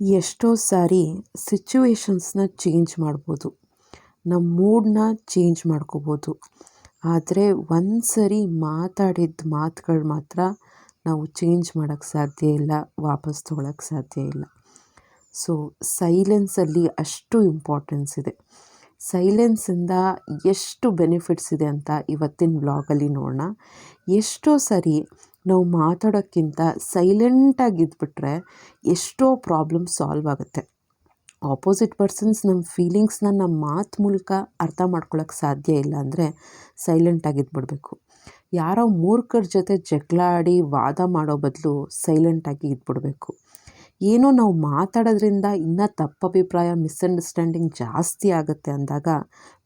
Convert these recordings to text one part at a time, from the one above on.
ಎಷ್ಟೋ ಸಾರಿ ಸಿಚುವೇಶನ್ಸ್ನ ಚೇಂಜ್ ಮಾಡ್ಬೋದು. ನಮ್ಮ ಮೂಡನ್ನ ಚೇಂಜ್ ಮಾಡ್ಕೋಬೋದು. ಆದರೆ ಒಂದು ಸರಿ ಮಾತಾಡಿದ ಮಾತುಗಳು ಮಾತ್ರ ನಾವು ಚೇಂಜ್ ಮಾಡೋಕ್ಕೆ ಸಾಧ್ಯ ಇಲ್ಲ, ವಾಪಸ್ ತೊಗೊಳಕ್ಕೆ ಸಾಧ್ಯ ಇಲ್ಲ. ಸೊ ಸೈಲೆನ್ಸಲ್ಲಿ ಅಷ್ಟು ಇಂಪಾರ್ಟೆನ್ಸ್ ಇದೆ. ಸೈಲೆನ್ಸಿಂದ ಎಷ್ಟು ಬೆನಿಫಿಟ್ಸ್ ಇದೆ ಅಂತ ಇವತ್ತಿನ ಬ್ಲಾಗಲ್ಲಿ ನೋಡೋಣ ಎಷ್ಟೋ ಸರಿ ನಾವು ಮಾತಾಡೋಕ್ಕಿಂತ ಸೈಲೆಂಟಾಗಿ ಇದ್ಬಿಟ್ರೆ ಎಷ್ಟೋ ಪ್ರಾಬ್ಲಮ್ ಸಾಲ್ವ್ ಆಗುತ್ತೆ. ಆಪೋಸಿಟ್ ಪರ್ಸನ್ಸ್ ನಮ್ಮ ಫೀಲಿಂಗ್ಸ್ನ ನಮ್ಮ ಮಾತು ಮೂಲಕ ಅರ್ಥ ಮಾಡ್ಕೊಳ್ಳೋಕ್ಕೆ ಸಾಧ್ಯ ಇಲ್ಲ ಅಂದರೆ ಸೈಲೆಂಟಾಗಿ ಇದ್ಬಿಡಬೇಕು. ಯಾರೋ ಮೂರ್ಖರ ಜೊತೆ ಜಗಳಾಡಿ ವಾದ ಮಾಡೋ ಬದಲು ಸೈಲೆಂಟಾಗಿ ಇದ್ಬಿಡ್ಬೇಕು. ಏನೋ ನಾವು ಮಾತಾಡೋದ್ರಿಂದ ಇನ್ನೂ ತಪ್ಪಭಿಪ್ರಾಯ ಮಿಸ್ಅಂಡರ್ಸ್ಟ್ಯಾಂಡಿಂಗ್ ಜಾಸ್ತಿ ಆಗುತ್ತೆ ಅಂದಾಗ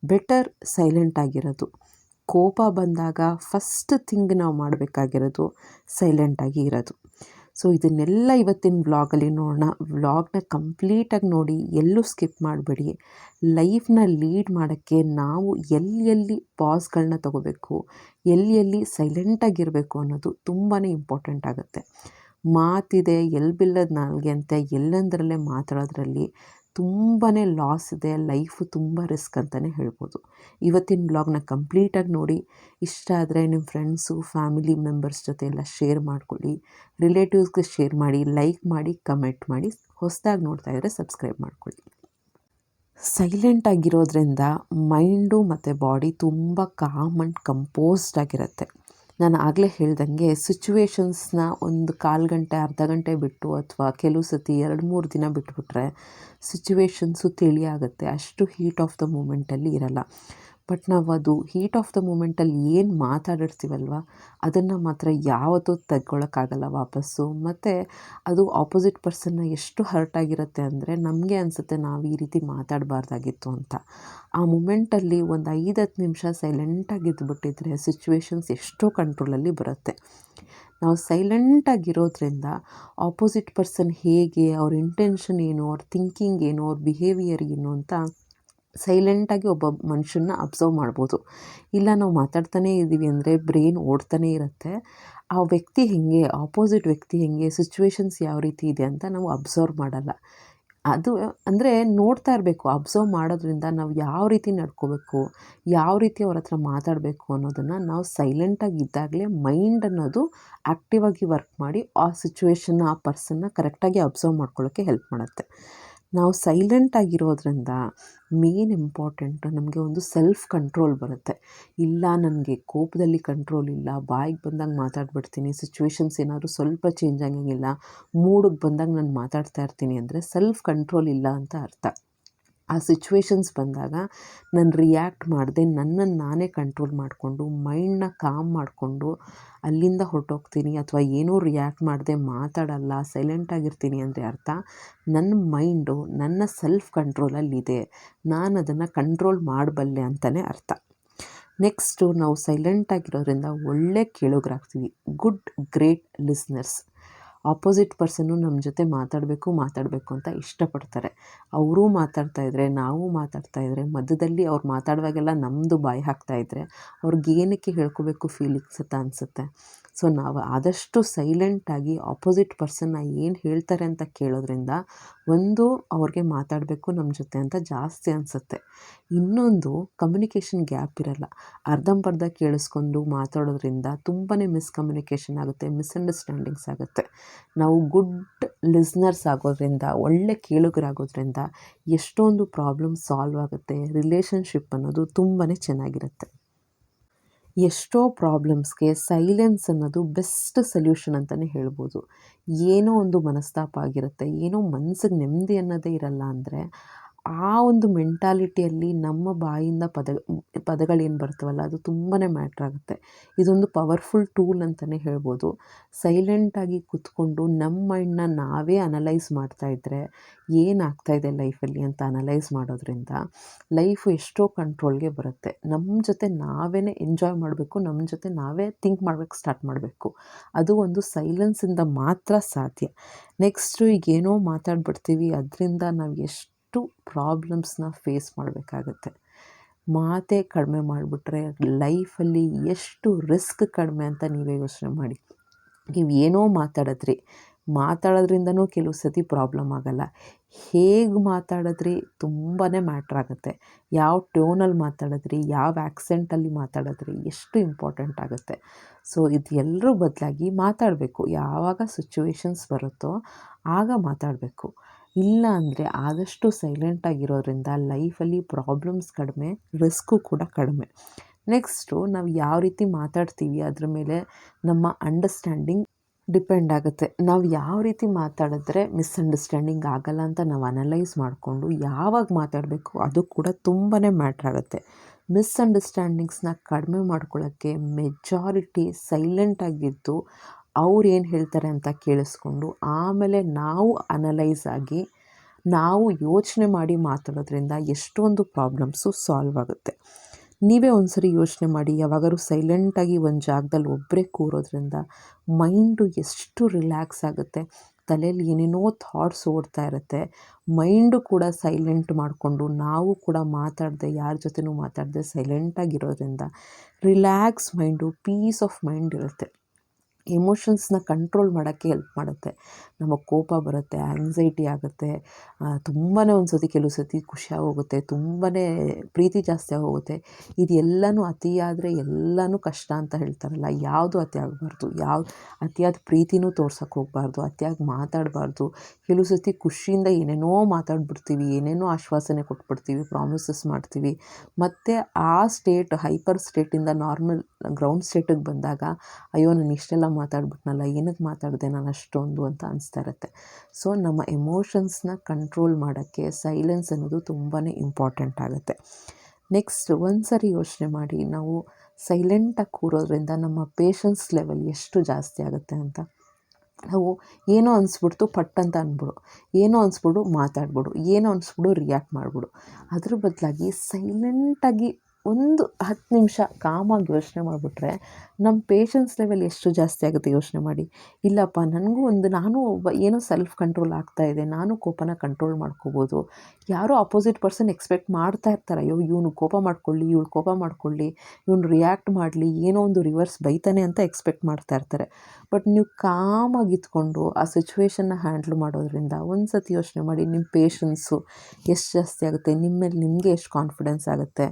ಬೆಟರ್ ಸೈಲೆಂಟಾಗಿರೋದು ಕೋಪ ಬಂದಾಗ ಫಸ್ಟ್ ಥಿಂಗ್ ನಾವು ಮಾಡಬೇಕಾಗಿರೋದು ಸೈಲೆಂಟಾಗಿ ಇರೋದು. ಸೊ ಇದನ್ನೆಲ್ಲ ಇವತ್ತಿನ ವ್ಲಾಗಲ್ಲಿ ನೋಡೋಣ. ವ್ಲಾಗ್ನ ಕಂಪ್ಲೀಟಾಗಿ ನೋಡಿ, ಎಲ್ಲೂ ಸ್ಕಿಪ್ ಮಾಡಬೇಡಿ. ಲೈಫ್ನ ಲೀಡ್ ಮಾಡೋಕ್ಕೆ ನಾವು ಎಲ್ಲಿ ಎಲ್ಲಿ ಪಾಸ್ಗಳನ್ನ ತಗೋಬೇಕು, ಎಲ್ಲಿ ಎಲ್ಲಿ ಸೈಲೆಂಟಾಗಿರಬೇಕು ಅನ್ನೋದು ತುಂಬಾ ಇಂಪಾರ್ಟೆಂಟ್ ಆಗುತ್ತೆ. ಮಾತಿದೆ ಎಲ್ಲಿ ಬಿಲ್ಲದ ನಾಲ್ಗೆ ಅಂತ ಎಲ್ಲಂದರಲ್ಲೇ ಮಾತಾಡೋದ್ರಲ್ಲಿ ತುಂಬಾ ಲಾಸ್ ಇದೆ ಲೈಫು ತುಂಬ ರಿಸ್ಕ್ ಅಂತಲೇ ಹೇಳ್ಬೋದು. ಇವತ್ತಿನ ಬ್ಲಾಗ್ನ ಕಂಪ್ಲೀಟಾಗಿ ನೋಡಿ, ಇಷ್ಟ ಆದರೆ ನಿಮ್ಮ ಫ್ರೆಂಡ್ಸು ಫ್ಯಾಮಿಲಿ ಮೆಂಬರ್ಸ್ ಜೊತೆ ಎಲ್ಲ ಶೇರ್ ಮಾಡ್ಕೊಳ್ಳಿ. ರಿಲೇಟಿವ್ಸ್ಗೆ ಶೇರ್ ಮಾಡಿ ಲೈಕ್ ಮಾಡಿ ಕಮೆಂಟ್ ಮಾಡಿ, ಹೊಸದಾಗಿ ನೋಡ್ತಾ ಇದ್ದರೆ ಸಬ್ಸ್ಕ್ರೈಬ್ ಮಾಡ್ಕೊಳ್ಳಿ. ಸೈಲೆಂಟ್ ಆಗಿರೋದ್ರಿಂದ ಮೈಂಡು ಮತ್ತು ಬಾಡಿ ತುಂಬ ಕಾಮ್ ಆ್ಯಂಡ್ ಕಂಪೋಸ್ಡ್ ಆಗಿರುತ್ತೆ. ನಾನು ಆಗಲೇ ಹೇಳ್ದಂಗೆ ಸಿಚುವೇಶನ್ಸ್ನ ಒಂದು ಕಾಲು ಗಂಟೆ, ಅರ್ಧ ಗಂಟೆ ಬಿಟ್ಟು ಅಥವಾ ಕೆಲವು ಸತಿ ಎರಡು ಮೂರು ದಿನ ಬಿಟ್ಬಿಟ್ರೆ ಸಿಚುವೇಶನ್ಸು ತಿಳಿಯಾಗುತ್ತೆ ಅಷ್ಟು ಹೀಟ್ ಆಫ್ ದ ಮೂಮೆಂಟಲ್ಲಿ ಇರಲ್ಲ. ಬಟ್ ನಾವು ಅದು ಹೀಟ್ ಆಫ್ ದ ಮೂಮೆಂಟಲ್ಲಿ ಏನು ಮಾತಾಡಿರ್ತೀವಲ್ವ, ಅದನ್ನು ಮಾತ್ರ ಯಾವತ್ತೂ ತಗೊಳ್ಳೋಕ್ಕಾಗಲ್ಲ ವಾಪಸ್ಸು. ಮತ್ತು ಅದು ಆಪೋಸಿಟ್ ಪರ್ಸನ್ನ ಎಷ್ಟು ಹರ್ಟ್ ಆಗಿರುತ್ತೆ ಅಂದರೆ ನಮಗೆ ಅನಿಸುತ್ತೆ ನಾವು ಈ ರೀತಿ ಮಾತಾಡಬಾರ್ದಾಗಿತ್ತು ಅಂತ. ಆ ಮೂಮೆಂಟಲ್ಲಿ ಒಂದು ಐದು ಹತ್ತು ನಿಮಿಷ ಸೈಲೆಂಟಾಗಿ ಇದ್ಬಿಟ್ಟಿದ್ರೆ ಸಿಚುವೇಶನ್ಸ್ ಎಷ್ಟೋ ಕಂಟ್ರೋಲಲ್ಲಿ ಬರುತ್ತೆ. ನಾವು ಸೈಲೆಂಟಾಗಿರೋದ್ರಿಂದ ಆಪೋಸಿಟ್ ಪರ್ಸನ್ ಹೇಗೆ, ಅವ್ರ ಇಂಟೆನ್ಷನ್ ಏನು, ಅವ್ರ ಥಿಂಕಿಂಗ್ ಏನು, ಅವ್ರ ಬಿಹೇವಿಯರ್ ಏನು ಅಂತ ಸೈಲೆಂಟಾಗಿ ಒಬ್ಬ ಮನುಷ್ಯನ್ನ ಅಬ್ಸರ್ವ್ ಮಾಡ್ಬೋದು. ಇಲ್ಲ, ನಾವು ಮಾತಾಡ್ತಾನೇ ಇದ್ದೀವಿ ಅಂದರೆ ಬ್ರೈನ್ ಓಡ್ತಾನೆ ಇರುತ್ತೆ. ಆ ವ್ಯಕ್ತಿ ಹೇಗೆ ಆಪೋಸಿಟ್ ವ್ಯಕ್ತಿ ಹೇಗೆ ಸಿಚುವೇಶನ್ಸ್ ಯಾವ ರೀತಿ ಇದೆ ಅಂತ ನಾವು ಅಬ್ಸರ್ವ್ ಮಾಡಲ್ಲ. ಅದು ಅಂದರೆ ನೋಡ್ತಾ ಇರಬೇಕು ಅಬ್ಸರ್ವ್ ಮಾಡೋದ್ರಿಂದ ನಾವು ಯಾವ ರೀತಿ ನಡ್ಕೋಬೇಕು, ಯಾವ ರೀತಿ ಅವ್ರ ಹತ್ರ ಮಾತಾಡಬೇಕು ಅನ್ನೋದನ್ನು ನಾವು ಸೈಲೆಂಟಾಗಿ ಇದ್ದಾಗಲೇ ಮೈಂಡ್ ಅನ್ನೋದು ಆ್ಯಕ್ಟಿವ್ ಆಗಿ ವರ್ಕ್ ಮಾಡಿ ಆ ಸಿಚುವೇಶನ್ನ ಆ ಪರ್ಸನ್ನ ಕರೆಕ್ಟಾಗಿ ಅಬ್ಸರ್ವ್ ಮಾಡ್ಕೊಳ್ಳೋಕ್ಕೆ ಹೆಲ್ಪ್ ಮಾಡುತ್ತೆ. ನಾವು ಸೈಲೆಂಟಾಗಿರೋದ್ರಿಂದ ಮೇನ್ ಇಂಪಾರ್ಟೆಂಟ್ ನಮಗೆ ಒಂದು ಸೆಲ್ಫ್ ಕಂಟ್ರೋಲ್ ಬರುತ್ತೆ. ಇಲ್ಲ ನನಗೆ ಕೋಪದಲ್ಲಿ ಕಂಟ್ರೋಲ್ ಇಲ್ಲ, ಬಾಯಿಗೆ ಬಂದಾಗ ಮಾತಾಡ್ಬಿಡ್ತೀನಿ ಸಿಚುವೇಶನ್ಸ್ ಏನಾದರೂ ಸ್ವಲ್ಪ ಚೇಂಜ್ ಆಗಂಗಿಲ್ಲ ಮೂಡಿಗೆ ಬಂದಾಗ ನಾನು ಮಾತಾಡ್ತಾ ಇರ್ತೀನಿ ಅಂದರೆ ಸೆಲ್ಫ್ ಕಂಟ್ರೋಲ್ ಇಲ್ಲ ಅಂತ ಅರ್ಥ. ಆ ಸಿಚುವೇಶನ್ಸ್ ಬಂದಾಗ ನಾನು ರಿಯಾಕ್ಟ್ ಮಾಡದೆ ನನ್ನನ್ನು ನಾನೇ ಕಂಟ್ರೋಲ್ ಮಾಡಿಕೊಂಡು ಮೈಂಡನ್ನ ಕಾಮ್ ಮಾಡಿಕೊಂಡು ಅಲ್ಲಿಂದ ಹೊರಟೋಗ್ತೀನಿ ಅಥವಾ ಏನೂ ರಿಯಾಕ್ಟ್ ಮಾಡದೆ, ಮಾತಾಡಲ್ಲ ಸೈಲೆಂಟಾಗಿರ್ತೀನಿ ಅಂದರೆ ಅರ್ಥ ನನ್ನ ಮೈಂಡು ನನ್ನ ಸೆಲ್ಫ್ ಕಂಟ್ರೋಲಲ್ಲಿದೆ ನಾನು ಅದನ್ನು ಕಂಟ್ರೋಲ್ ಮಾಡಬಲ್ಲೆ ಅಂತಲೇ ಅರ್ಥ. ನೆಕ್ಸ್ಟು ನಾವು ಸೈಲೆಂಟಾಗಿರೋದ್ರಿಂದ ಒಳ್ಳೆ ಕೇಳೋಗ್ರಾಗ್ತೀವಿ. ಗುಡ್ ಗ್ರೇಟ್ ಲಿಸ್ನರ್ಸ್ ಆಪೋಸಿಟ್ ಪರ್ಸನ್ನು ನಮ್ಮ ಜೊತೆ ಮಾತಾಡಬೇಕು ಮಾತಾಡಬೇಕು ಅಂತ ಇಷ್ಟಪಡ್ತಾರೆ. ಅವರೂ ಇದ್ದರೆ ನಾವು ಮಾತಾಡ್ತಾ ಇದ್ದರೆ ಮಧ್ಯದಲ್ಲಿ ಅವ್ರು ಮಾತಾಡುವಾಗೆಲ್ಲ ನಮ್ಮದು ಬಾಯಿ ಹಾಕ್ತಾಯಿದ್ರೆ ಅವ್ರಿಗೆ ಏನಕ್ಕೆ ಹೇಳ್ಕೋಬೇಕು ಫೀಲಿಂಗ್ಸ್ ಅಂತ ಅನಿಸುತ್ತೆ. ಸೊ ನಾವು ಆದಷ್ಟು ಸೈಲೆಂಟಾಗಿ ಆಪೋಸಿಟ್ ಪರ್ಸನ್ನ ಏನು ಹೇಳ್ತಾರೆ ಅಂತ ಕೇಳೋದ್ರಿಂದ ಒಂದು ಅವ್ರಿಗೆ ಮಾತಾಡಬೇಕು ನಮ್ಮ ಜೊತೆ ಅಂತ ಜಾಸ್ತಿ ಅನಿಸುತ್ತೆ. ಇನ್ನೊಂದು ಕಮ್ಯುನಿಕೇಷನ್ ಗ್ಯಾಪ್ ಇರಲ್ಲ. ಅರ್ಧಂಬರ್ಧ ಕೇಳಿಸ್ಕೊಂಡು ಮಾತಾಡೋದ್ರಿಂದ ತುಂಬಾ ಮಿಸ್ಕಮ್ಯುನಿಕೇಷನ್ ಆಗುತ್ತೆ ಮಿಸ್ಅಂಡರ್ಸ್ಟ್ಯಾಂಡಿಂಗ್ಸ್ ಆಗುತ್ತೆ. ನಾವು ಗುಡ್ ಲಿಸ್ನರ್ಸ್ ಆಗೋದ್ರಿಂದ, ಒಳ್ಳೆ ಕೇಳುಗರಾಗೋದ್ರಿಂದ ಎಷ್ಟೊಂದು ಪ್ರಾಬ್ಲಮ್ ಸಾಲ್ವ್ ಆಗುತ್ತೆ ರಿಲೇಷನ್ಶಿಪ್ ಅನ್ನೋದು ತುಂಬಾ ಚೆನ್ನಾಗಿರುತ್ತೆ. ಎಷ್ಟೋ ಪ್ರಾಬ್ಲಮ್ಸ್ಗೆ ಸೈಲೆನ್ಸ್ ಅನ್ನೋದು ಬೆಸ್ಟ್ ಸೊಲ್ಯೂಷನ್ ಅಂತಲೇ ಹೇಳ್ಬೋದು. ಏನೋ ಒಂದು ಮನಸ್ತಾಪ ಆಗಿರುತ್ತೆ, ಏನೋ ಮನ್ಸಿಗೆ ನೆಮ್ಮದಿ ಅನ್ನೋದೇ ಇರಲ್ಲ ಅಂದರೆ ಆ ಒಂದು ಮೆಂಟಾಲಿಟಿಯಲ್ಲಿ ನಮ್ಮ ಬಾಯಿಂದ ಪದ, ಪದಗಳೇನು ಬರ್ತವಲ್ಲ, ಅದು ತುಂಬಾ ಮ್ಯಾಟ್ರ್ ಆಗುತ್ತೆ. ಇದೊಂದು ಪವರ್ಫುಲ್ ಟೂಲ್ ಅಂತಲೇ ಹೇಳ್ಬೋದು. ಸೈಲೆಂಟಾಗಿ ಕೂತ್ಕೊಂಡು ನಮ್ಮ ಮೈಂಡನ್ನ ನಾವೇ ಅನಲೈಸ್ ಮಾಡ್ತಾಯಿದ್ರೆ ಏನಾಗ್ತಾಯಿದೆ ಲೈಫಲ್ಲಿ ಅಂತ ಅನಲೈಸ್ ಮಾಡೋದ್ರಿಂದ ಲೈಫ್ ಎಷ್ಟೋ ಕಂಟ್ರೋಲ್ಗೆ ಬರುತ್ತೆ. ನಮ್ಮ ಜೊತೆ ನಾವೇ ಎಂಜಾಯ್ ಮಾಡಬೇಕು ನಮ್ಮ ಜೊತೆ ನಾವೇ ಥಿಂಕ್ ಮಾಡ್ಬೇಕು, ಸ್ಟಾರ್ಟ್ ಮಾಡಬೇಕು. ಅದು ಒಂದು ಸೈಲೆನ್ಸಿಂದ ಮಾತ್ರ ಸಾಧ್ಯ. ನೆಕ್ಸ್ಟು ಈಗೇನೋ ಮಾತಾಡ್ಬಿಡ್ತೀವಿ, ಅದರಿಂದ ನಾವು ಎಷ್ಟು ಎಷ್ಟು ಪ್ರಾಬ್ಲಮ್ಸ್ನ ಫೇಸ್ ಮಾಡಬೇಕಾಗತ್ತೆ. ಮಾತೇ ಕಡಿಮೆ ಮಾಡಿಬಿಟ್ರೆ ಲೈಫಲ್ಲಿ ಎಷ್ಟು ರಿಸ್ಕ್ ಕಡಿಮೆ ಅಂತ ನೀವೇ ಯೋಚನೆ ಮಾಡಿ. ನೀವು ಏನೋ ಮಾತಾಡಿದ್ರಿ, ಮಾತಾಡೋದ್ರಿಂದನೂ ಕೆಲವು ಸತಿ ಪ್ರಾಬ್ಲಮ್ ಆಗಲ್ಲ. ಹೇಗೆ ಮಾತಾಡಿದ್ರಿ ತುಂಬಾ ಮ್ಯಾಟ್ರ್ ಆಗುತ್ತೆ. ಯಾವ ಟೋನಲ್ಲಿ ಮಾತಾಡಿದ್ರಿ, ಯಾವ ಆ್ಯಕ್ಸೆಂಟಲ್ಲಿ ಮಾತಾಡಿದ್ರಿ ಎಷ್ಟು ಇಂಪಾರ್ಟೆಂಟ್ ಆಗುತ್ತೆ. ಸೊ, ಇದು ಎಲ್ಲರೂ ಬದಲಾಗಿ ಮಾತಾಡಬೇಕು. ಯಾವಾಗ ಸಿಚುವೇಶನ್ಸ್ ಬರುತ್ತೋ ಆಗ ಮಾತಾಡಬೇಕು. ಇಲ್ಲ ಅಂದರೆ ಆದಷ್ಟು ಸೈಲೆಂಟಾಗಿರೋದ್ರಿಂದ ಲೈಫಲ್ಲಿ ಪ್ರಾಬ್ಲಮ್ಸ್ ಕಡಿಮೆ ರಿಸ್ಕು ಕೂಡ ಕಡಿಮೆ. ನೆಕ್ಸ್ಟು ನಾವು ಯಾವ ರೀತಿ ಮಾತಾಡ್ತೀವಿ ಅದ್ರ ಮೇಲೆ ನಮ್ಮ ಅಂಡರ್ಸ್ಟ್ಯಾಂಡಿಂಗ್ ಡಿಪೆಂಡ್ ಆಗುತ್ತೆ. ನಾವು ಯಾವ ರೀತಿ ಮಾತಾಡಿದ್ರೆ ಮಿಸ್ಅಂಡರ್ಸ್ಟ್ಯಾಂಡಿಂಗ್ ಆಗಲ್ಲ ಅಂತ ನಾವು ಅನಲೈಸ್ ಮಾಡಿಕೊಂಡು ಯಾವಾಗ ಮಾತಾಡಬೇಕು ಅದು ಕೂಡ ತುಂಬಾ ಮ್ಯಾಟ್ರ್ ಆಗುತ್ತೆ. ಮಿಸ್ಅಂಡರ್ಸ್ಟ್ಯಾಂಡಿಂಗ್ಸ್ನ ಕಡಿಮೆ ಮಾಡ್ಕೊಳ್ಳೋಕ್ಕೆ ಮೆಜಾರಿಟಿ ಸೈಲೆಂಟಾಗಿದ್ದು ಅವ್ರು ಏನು ಹೇಳ್ತಾರೆ ಅಂತ ಕೇಳಿಸ್ಕೊಂಡು ಆಮೇಲೆ ನಾವು ಅನಲೈಸ್ ಆಗಿ ನಾವು ಯೋಚನೆ ಮಾಡಿ ಮಾತಾಡೋದ್ರಿಂದ ಎಷ್ಟೊಂದು ಪ್ರಾಬ್ಲಮ್ಸು ಸಾಲ್ವ್ ಆಗುತ್ತೆ. ನೀವೇ ಒಂದು ಸರಿ ಯೋಚನೆ ಮಾಡಿ, ಯಾವಾಗಾದ್ರೂ ಸೈಲೆಂಟಾಗಿ ಒಂದು ಜಾಗದಲ್ಲಿ ಒಬ್ಬರೇ ಕೂರೋದ್ರಿಂದ ಮೈಂಡು ಎಷ್ಟು ರಿಲ್ಯಾಕ್ಸ್ ಆಗುತ್ತೆ. ತಲೆಯಲ್ಲಿ ಏನೇನೋ ಥಾಟ್ಸ್ ಓಡ್ತಾ ಇರುತ್ತೆ. ಮೈಂಡು ಕೂಡ ಸೈಲೆಂಟ್ ಮಾಡಿಕೊಂಡು ನಾವು ಕೂಡ ಮಾತಾಡದೆ, ಯಾರ ಜೊತೆನೂ ಮಾತಾಡದೆ ಸೈಲೆಂಟಾಗಿರೋದ್ರಿಂದ relax mind peace of mind ಇರುತ್ತೆ. ಎಮೋಷನ್ಸ್ನ ಕಂಟ್ರೋಲ್ ಮಾಡೋಕ್ಕೆ ಹೆಲ್ಪ್ ಮಾಡುತ್ತೆ. ನಮಗೆ ಕೋಪ ಬರುತ್ತೆ ಆ್ಯಂಗ್ಸೈಟಿ ಆಗುತ್ತೆ ತುಂಬಾ ಒಂದು ಸತಿ ಕೆಲವು ಸತಿ ಖುಷಿಯಾಗೋಗುತ್ತೆ ತುಂಬಾ ಪ್ರೀತಿ ಜಾಸ್ತಿ ಆಗೋಗುತ್ತೆ. ಇದೆಲ್ಲನೂ ಅತಿಯಾದರೆ ಎಲ್ಲನೂ ಕಷ್ಟ ಅಂತ ಹೇಳ್ತಾರಲ್ಲ, ಯಾವುದು ಅತಿ ಆಗಬಾರ್ದು? ಯಾವ, ಅತಿಯಾದ ಪ್ರೀತಿನೂ ತೋರ್ಸೋಕ್ಕೆ ಹೋಗಬಾರ್ದು, ಅತಿಯಾಗಿ ಮಾತಾಡಬಾರ್ದು. ಕೆಲವು ಸತಿ ಖುಷಿಯಿಂದ ಏನೇನೋ ಮಾತಾಡ್ಬಿಡ್ತೀವಿ, ಏನೇನೋ ಆಶ್ವಾಸನೆ ಕೊಟ್ಬಿಡ್ತೀವಿ ಪ್ರಾಮಿಸಸ್ ಮಾಡ್ತೀವಿ. ಮತ್ತು ಆ ಸ್ಟೇಟ್ ಹೈಪರ್ ಸ್ಟೇಟಿಂದ ನಾರ್ಮಲ್ ಗ್ರೌಂಡ್ ಸ್ಟೇಟಿಗೆ ಬಂದಾಗ, ಅಯ್ಯೋ, ನಾನು ಇಷ್ಟೆಲ್ಲ ಮಾತಾಡ್ಬಿಟ್ನಲ್ಲ, ಏನಕ್ಕೆ ಮಾತಾಡಿದೆ ನಾನು ಅಷ್ಟೊಂದು ಅಂತ ಅನಿಸ್ತಾ ಇರುತ್ತೆ. ಸೊ ನಮ್ಮ ಎಮೋಷನ್ಸ್ನ ಕಂಟ್ರೋಲ್ ಮಾಡೋಕ್ಕೆ ಸೈಲೆನ್ಸ್ ಅನ್ನೋದು ತುಂಬಾ ಇಂಪಾರ್ಟೆಂಟ್ ಆಗುತ್ತೆ. ನೆಕ್ಸ್ಟ್ ಒಂದು ಸರಿ ಯೋಚನೆ ಮಾಡಿ, ನಾವು ಸೈಲೆಂಟಾಗಿ ಕೂರೋದ್ರಿಂದ ನಮ್ಮ ಪೇಷನ್ಸ್ ಲೆವೆಲ್ ಎಷ್ಟು ಜಾಸ್ತಿ ಆಗುತ್ತೆ ಅಂತ. ನಾವು ಏನೋ ಅನಿಸ್ಬಿಡ್ತು ಪಟ್ ಅಂತ ಅಂದ್ಬಿಡು ಏನೋ ಅನಿಸ್ಬಿಡು ಮಾತಾಡ್ಬಿಡು. ಏನೋ ಅನಿಸ್ಬಿಡು ರಿಯಾಕ್ಟ್ ಮಾಡಿಬಿಡು. ಅದ್ರ ಬದಲಾಗಿ ಸೈಲೆಂಟಾಗಿ ಒಂದು ಹತ್ತು ನಿಮಿಷ ಕಾಮಾಗಿ ಯೋಚನೆ ಮಾಡಿಬಿಟ್ರೆ ನಮ್ಮ ಪೇಷನ್ಸ್ ಲೆವೆಲ್ ಎಷ್ಟು ಜಾಸ್ತಿ ಆಗುತ್ತೆ ಯೋಚನೆ ಮಾಡಿ. ಇಲ್ಲಪ್ಪ, ನನಗೂ ಒಂದು ನಾನು ಏನೋ ಸೆಲ್ಫ್ ಕಂಟ್ರೋಲ್ ಆಗ್ತಾಯಿದೆ ನಾನು ಕೋಪನ ಕಂಟ್ರೋಲ್ ಮಾಡ್ಕೋಬೋದು. ಯಾರೋ ಅಪೋಸಿಟ್ ಪರ್ಸನ್ ಎಕ್ಸ್ಪೆಕ್ಟ್ ಮಾಡ್ತಾ ಇರ್ತಾರೆ, ಅಯ್ಯೋ, ಇವನು ಕೋಪ ಮಾಡ್ಕೊಳ್ಳಿ, ಇವಳು ಕೋಪ ಮಾಡ್ಕೊಳ್ಳಿ, ಇವನು ರಿಯಾಕ್ಟ್ ಮಾಡಲಿ, ಏನೋ ಒಂದು ರಿವರ್ಸ್ ಬೈತಾನೆ ಅಂತ ಎಕ್ಸ್ಪೆಕ್ಟ್ ಮಾಡ್ತಾ ಇರ್ತಾರೆ. ಬಟ್ ನೀವು ಕಾಮಾಗಿ ಇದ್ಕೊಂಡು ಆ ಸಿಚುವೇಶನ್ನ ಹ್ಯಾಂಡ್ಲ್ ಮಾಡೋದ್ರಿಂದ ಒಂದು ಸತಿ ಯೋಚನೆ ಮಾಡಿ, ನಿಮ್ಮ ಪೇಷನ್ಸು ಎಷ್ಟು ಜಾಸ್ತಿ ಆಗುತ್ತೆ, ನಿಮ್ಮ ಮೇಲೆ ನಿಮಗೆ ಎಷ್ಟು ಕಾನ್ಫಿಡೆನ್ಸ್ ಆಗುತ್ತೆ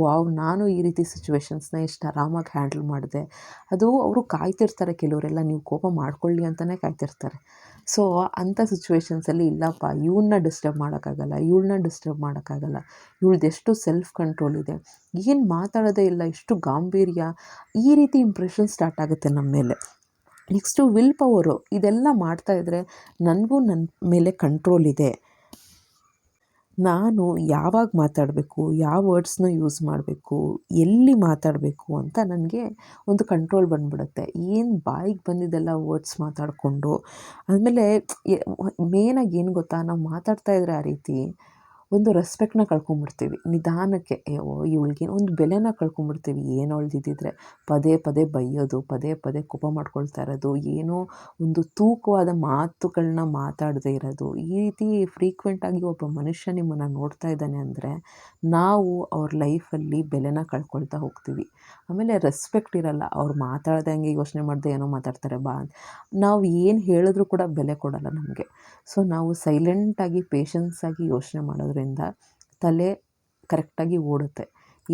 ವಾವ್, ನಾನು ಈ ರೀತಿ ಸಿಚುವೇಶನ್ಸ್ನ ಎಷ್ಟು ಆರಾಮಾಗಿ ಹ್ಯಾಂಡಲ್ ಮಾಡಿದೆ. ಅದು ಅವರು ಕಾಯ್ತಿರ್ತಾರೆ ಕೆಲವರೆಲ್ಲ, ನೀವು ಕೋಪ ಮಾಡ್ಕೊಳ್ಳಿ ಅಂತಲೇ ಕಾಯ್ತಿರ್ತಾರೆ. ಸೊ ಅಂಥ ಸಿಚುವೇಶನ್ಸಲ್ಲಿ ಇಲ್ಲಪ್ಪ ಇವನ್ನ ಡಿಸ್ಟರ್ಬ್ ಮಾಡೋಕ್ಕಾಗಲ್ಲ, ಇವಳನ್ನ ಡಿಸ್ಟರ್ಬ್ ಮಾಡೋಕ್ಕಾಗಲ್ಲ. ಇವಳ್ದು ಎಷ್ಟು ಸೆಲ್ಫ್ ಕಂಟ್ರೋಲ್ ಇದೆ. ಏನು ಮಾತಾಡೋದೇ ಇಲ್ಲ, ಇಷ್ಟು ಗಾಂಭೀರ್ಯ. ಈ ರೀತಿ ಇಂಪ್ರೆಷನ್ ಸ್ಟಾರ್ಟ್ ಆಗುತ್ತೆ ನಮ್ಮ ಮೇಲೆ. ನೆಕ್ಸ್ಟು ವಿಲ್ ಪವರು ಇದೆಲ್ಲ ಮಾಡ್ತಾಯಿದ್ರೆ ನನಗೂ ನನ್ನ ಮೇಲೆ ಕಂಟ್ರೋಲ್ ಇದೆ. ನಾನು ಯಾವಾಗ ಮಾತಾಡಬೇಕು, ಯಾವ ವರ್ಡ್ಸ್ನ ಯೂಸ್ ಮಾಡಬೇಕು, ಎಲ್ಲಿ ಮಾತಾಡಬೇಕು ಅಂತ ನನಗೆ ಒಂದು ಕಂಟ್ರೋಲ್ ಬಂದುಬಿಡುತ್ತೆ. ಏನು ಬಾಯಿಗೆ ಬಂದಿದ್ದೆಲ್ಲ ವರ್ಡ್ಸ್ ಮಾತಾಡಿಕೊಂಡು ಆಮೇಲೆ ಮೇನಾಗಿ ಏನು ಗೊತ್ತಾ? ನಾವು ಮಾತಾಡ್ತಾ ಇದ್ರೆ ಆ ರೀತಿ ಒಂದು ರೆಸ್ಪೆಕ್ಟ್ನ ಕಳ್ಕೊಂಬಿಡ್ತೀವಿ. ನಿಧಾನಕ್ಕೆ ಓ ಇವಳಿಗೆ ಒಂದು ಬೆಲೆನ ಕಳ್ಕೊಂಬಿಡ್ತೀವಿ. ಏನು ಅವಳ್ದಿದ್ದಿದ್ರೆ ಪದೇ ಪದೇ ಬೈಯೋದು, ಪದೇ ಪದೇ ಕೋಪ ಮಾಡ್ಕೊಳ್ತಾ ಇರೋದು, ಏನೋ ಒಂದು ತೂಕವಾದ ಮಾತುಗಳನ್ನ ಮಾತಾಡದೇ ಇರೋದು. ಈ ರೀತಿ ಫ್ರೀಕ್ವೆಂಟಾಗಿ ಒಬ್ಬ ಮನುಷ್ಯ ನಿಮ್ಮನ್ನು ನೋಡ್ತಾ ಇದ್ದಾನೆ ಅಂದರೆ ನಾವು ಅವ್ರ ಲೈಫಲ್ಲಿ ಬೆಲೆನ ಕಳ್ಕೊಳ್ತಾ ಹೋಗ್ತೀವಿ. ಆಮೇಲೆ ರೆಸ್ಪೆಕ್ಟ್ ಇರಲ್ಲ. ಅವ್ರು ಮಾತಾಡ್ದಂಗೆ ಯೋಚನೆ ಮಾಡದೆ ಏನೋ ಮಾತಾಡ್ತಾರೆ, ಬಾ ನಾವು ಏನು ಹೇಳಿದ್ರು ಕೂಡ ಬೆಲೆ ಕೊಡಲ್ಲ ನಮಗೆ. ಸೊ ನಾವು ಸೈಲೆಂಟಾಗಿ ಪೇಷನ್ಸಾಗಿ ಯೋಚನೆ ಮಾಡೋದ್ರಿಂದ ತಲೆ ಕರೆಕ್ಟಾಗಿ ಓಡುತ್ತೆ.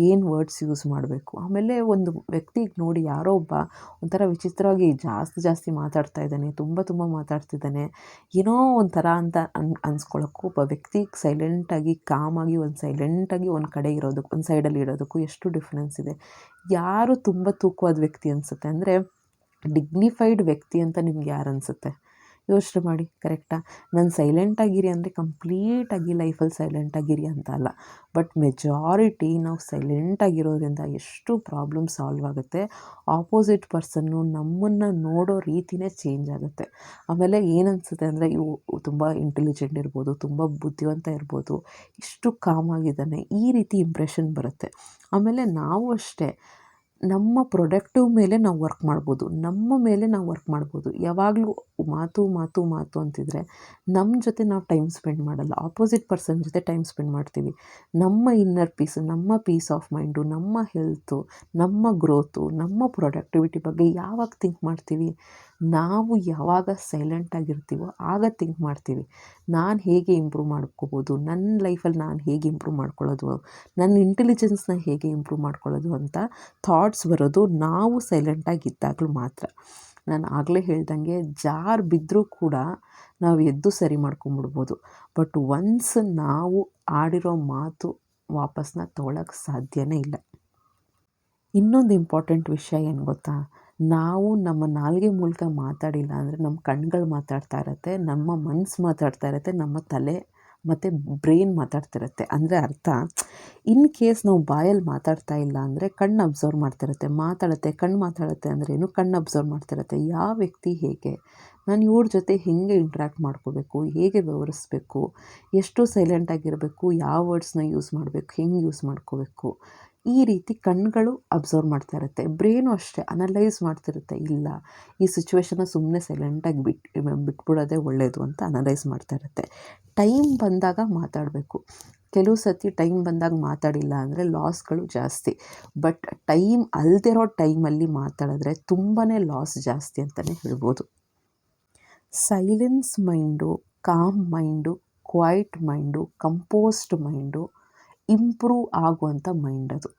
ಏನು ವರ್ಡ್ಸ್ ಯೂಸ್ ಮಾಡಬೇಕು? ಆಮೇಲೆ ಒಂದು ವ್ಯಕ್ತಿಗೆ ನೋಡಿ ಯಾರೋ ಒಬ್ಬ ಒಂಥರ ವಿಚಿತ್ರವಾಗಿ ಜಾಸ್ತಿ ಜಾಸ್ತಿ ಮಾತಾಡ್ತಾ ಇದ್ದಾನೆ, ತುಂಬ ತುಂಬ ಮಾತಾಡ್ತಿದ್ದಾನೆ, ಏನೋ ಒಂಥರ ಅಂತ ಅನ್ ಅನ್ಸ್ಕೊಳ್ಳೋಕ್ಕೂ ಒಬ್ಬ ವ್ಯಕ್ತಿಗೆ ಸೈಲೆಂಟಾಗಿ ಕಾಮಾಗಿ ಒಂದು ಸೈಲೆಂಟಾಗಿ ಒಂದು ಕಡೆ ಇರೋದಕ್ಕೆ ಒಂದು ಸೈಡಲ್ಲಿ ಇರೋದಕ್ಕೂ ಎಷ್ಟು ಡಿಫ್ರೆನ್ಸ್ ಇದೆ. ಯಾರು ತುಂಬ ತೂಕವಾದ ವ್ಯಕ್ತಿ ಅನಿಸುತ್ತೆ ಅಂದರೆ ಡಿಗ್ನಿಫೈಡ್ ವ್ಯಕ್ತಿ ಅಂತ ನಿಮ್ಗೆ ಯಾರು ಅನಿಸುತ್ತೆ? ಯೋಚನೆ ಮಾಡಿ, ಕರೆಕ್ಟಾ? ನಾನು ಸೈಲೆಂಟಾಗಿರಿ ಅಂದರೆ ಕಂಪ್ಲೀಟಾಗಿ ಲೈಫಲ್ಲಿ ಸೈಲೆಂಟಾಗಿರಿ ಅಂತ ಅಲ್ಲ. ಬಟ್ ಮೆಜಾರಿಟಿ ನಾವು ಸೈಲೆಂಟಾಗಿರೋದ್ರಿಂದ ಎಷ್ಟು ಪ್ರಾಬ್ಲಮ್ ಸಾಲ್ವ್ ಆಗುತ್ತೆ? ಆಪೋಸಿಟ್ ಪರ್ಸನ್ನು ನಮ್ಮನ್ನು ನೋಡೋ ರೀತಿನೇ ಚೇಂಜ್ ಆಗುತ್ತೆ. ಆಮೇಲೆ ಏನನ್ಸುತ್ತೆ ಅಂದರೆ ಇವು ತುಂಬ ಇಂಟೆಲಿಜೆಂಟ್ ಇರ್ಬೋದು, ತುಂಬ ಬುದ್ಧಿವಂತ ಇರ್ಬೋದು, ಇಷ್ಟು ಕಾಮಾಗಿದ್ದಾನೆ ಈ ರೀತಿ ಇಂಪ್ರೆಷನ್ ಬರುತ್ತೆ. ಆಮೇಲೆ ನಾವು ಅಷ್ಟೇ ನಮ್ಮ ಪ್ರೊಡಕ್ಟಿವ್ ಮೇಲೆ ನಾವು ವರ್ಕ್ ಮಾಡ್ಬೋದು. ನಮ್ಮ ಮೇಲೆ ನಾವು ವರ್ಕ್ ಮಾಡ್ಬೋದು. ಯಾವಾಗಲೂ ಮಾತು ಮಾತು ಮಾತು ಅಂತಿದ್ರೆ ನಮ್ಮ ಜೊತೆ ನಾವು ಟೈಮ್ ಸ್ಪೆಂಡ್ ಮಾಡಲ್ಲ. ಆಪೋಸಿಟ್ ಪರ್ಸನ್ ಜೊತೆ ಟೈಮ್ ಸ್ಪೆಂಡ್ ಮಾಡ್ತೀವಿ. ನಮ್ಮ ಇನ್ನರ್ ಪೀಸ್ ನಮ್ಮ ಪೀಸ್ ಆಫ್ ಮೈಂಡು ನಮ್ಮ ಹೆಲ್ತು ನಮ್ಮ ಗ್ರೋತು ನಮ್ಮ ಪ್ರೊಡಕ್ಟಿವಿಟಿ ಬಗ್ಗೆ ಯಾವಾಗ ಥಿಂಕ್ ಮಾಡ್ತೀವಿ? ನಾವು ಯಾವಾಗ ಸೈಲೆಂಟಾಗಿರ್ತೀವೋ ಆಗ ಥಿಂಕ್ ಮಾಡ್ತೀವಿ. ನಾನು ಹೇಗೆ ಇಂಪ್ರೂವ್ ಮಾಡ್ಕೋಬೋದು? ನನ್ನ ಲೈಫಲ್ಲಿ ನಾನು ಹೇಗೆ ಇಂಪ್ರೂವ್ ಮಾಡ್ಕೊಳ್ಳೋದು? ನನ್ನ ಇಂಟೆಲಿಜೆನ್ಸ್ನ ಹೇಗೆ ಇಂಪ್ರೂವ್ ಮಾಡ್ಕೊಳ್ಳೋದು ಅಂತ ಥಾಟ್ಸ್ ಬರೋದು ನಾವು ಸೈಲೆಂಟಾಗಿದ್ದಾಗಲೂ ಮಾತ್ರ. ನಾನು ಆಗಲೇ ಹೇಳ್ದಂಗೆ ಜಾರ್ ಬಿದ್ದರೂ ಕೂಡ ನಾವು ಎದ್ದು ಸರಿ ಮಾಡ್ಕೊಂಬಿಡ್ಬೋದು. ಬಟ್ ಒನ್ಸ್ ನಾವು ಆಡಿರೋ ಮಾತು ವಾಪಸ್ನ ತೊಗೊಳಕ್ಕೆ ಸಾಧ್ಯನೇ ಇಲ್ಲ. ಇನ್ನೊಂದು ಇಂಪಾರ್ಟೆಂಟ್ ವಿಷಯ ಏನು ಗೊತ್ತಾ? ನಾವು ನಮ್ಮ ನಾಲ್ಗೆ ಮೂಲಕ ಮಾತಾಡಿಲ್ಲ ಅಂದರೆ ನಮ್ಮ ಕಣ್ಗಳು ಮಾತಾಡ್ತಾ ಇರುತ್ತೆ, ನಮ್ಮ ಮನಸ್ಸು ಮಾತಾಡ್ತಾ ಇರುತ್ತೆ, ನಮ್ಮ ತಲೆ ಮತ್ತು ಬ್ರೈನ್ ಮಾತಾಡ್ತಿರುತ್ತೆ. ಅಂದರೆ ಅರ್ಥ, ಇನ್ ಕೇಸ್ ನಾವು ಬಾಯಲ್ಲಿ ಮಾತಾಡ್ತಾ ಇಲ್ಲ ಅಂದರೆ ಕಣ್ಣು ಅಬ್ಸರ್ವ್ ಮಾಡ್ತಿರುತ್ತೆ, ಮಾತಾಡುತ್ತೆ, ಕಣ್ಣು ಮಾತಾಡುತ್ತೆ ಅಂದ್ರೇನು ಕಣ್ಣು ಅಬ್ಸರ್ವ್ ಮಾಡ್ತಿರುತ್ತೆ. ಯಾವ ವ್ಯಕ್ತಿ ಹೇಗೆ, ನಾನು ಇವ್ರ ಜೊತೆ ಹೇಗೆ ಇಂಟ್ರ್ಯಾಕ್ಟ್ ಮಾಡ್ಕೋಬೇಕು, ಹೇಗೆ ವ್ಯವಹರಿಸ್ಬೇಕು, ಎಷ್ಟು ಸೈಲೆಂಟಾಗಿರಬೇಕು ಯಾವ ವರ್ಡ್ಸ್ನ ಯೂಸ್ ಮಾಡಬೇಕು, ಹೆಂಗೆ ಯೂಸ್ ಮಾಡ್ಕೋಬೇಕು ಈ ರೀತಿ ಕಣ್ಣುಗಳು ಅಬ್ಸರ್ವ್ ಮಾಡ್ತಾ ಇರುತ್ತೆ. ಬ್ರೈನು ಅಷ್ಟೇ, ಅನಲೈಸ್ ಮಾಡ್ತಿರುತ್ತೆ. ಇಲ್ಲ, ಈ ಸಿಚುವೇಶನ್ನ ಸುಮ್ಮನೆ ಸೈಲೆಂಟಾಗಿ ಬಿಟ್ಟು ಬಿಟ್ಬಿಡೋದೇ ಒಳ್ಳೆಯದು ಅಂತ ಅನಲೈಸ್ ಮಾಡ್ತಾ ಇರುತ್ತೆ. ಟೈಮ್ ಬಂದಾಗ ಮಾತಾಡಬೇಕು. ಕೆಲವು ಸತಿ ಟೈಮ್ ಬಂದಾಗ ಮಾತಾಡಿಲ್ಲ ಅಂದರೆ ಲಾಸ್ಗಳು ಜಾಸ್ತಿ. ಬಟ್ ಟೈಮ್ ಅಲ್ದಿರೋ ಟೈಮಲ್ಲಿ ಮಾತಾಡಿದ್ರೆ ತುಂಬಾ ಲಾಸ್ ಜಾಸ್ತಿ ಅಂತಲೇ ಹೇಳ್ಬೋದು. Silence mind, calm mind quiet mind composed mind improve ಆಗುವಂಥ ಮೈಂಡ್ ಅದು.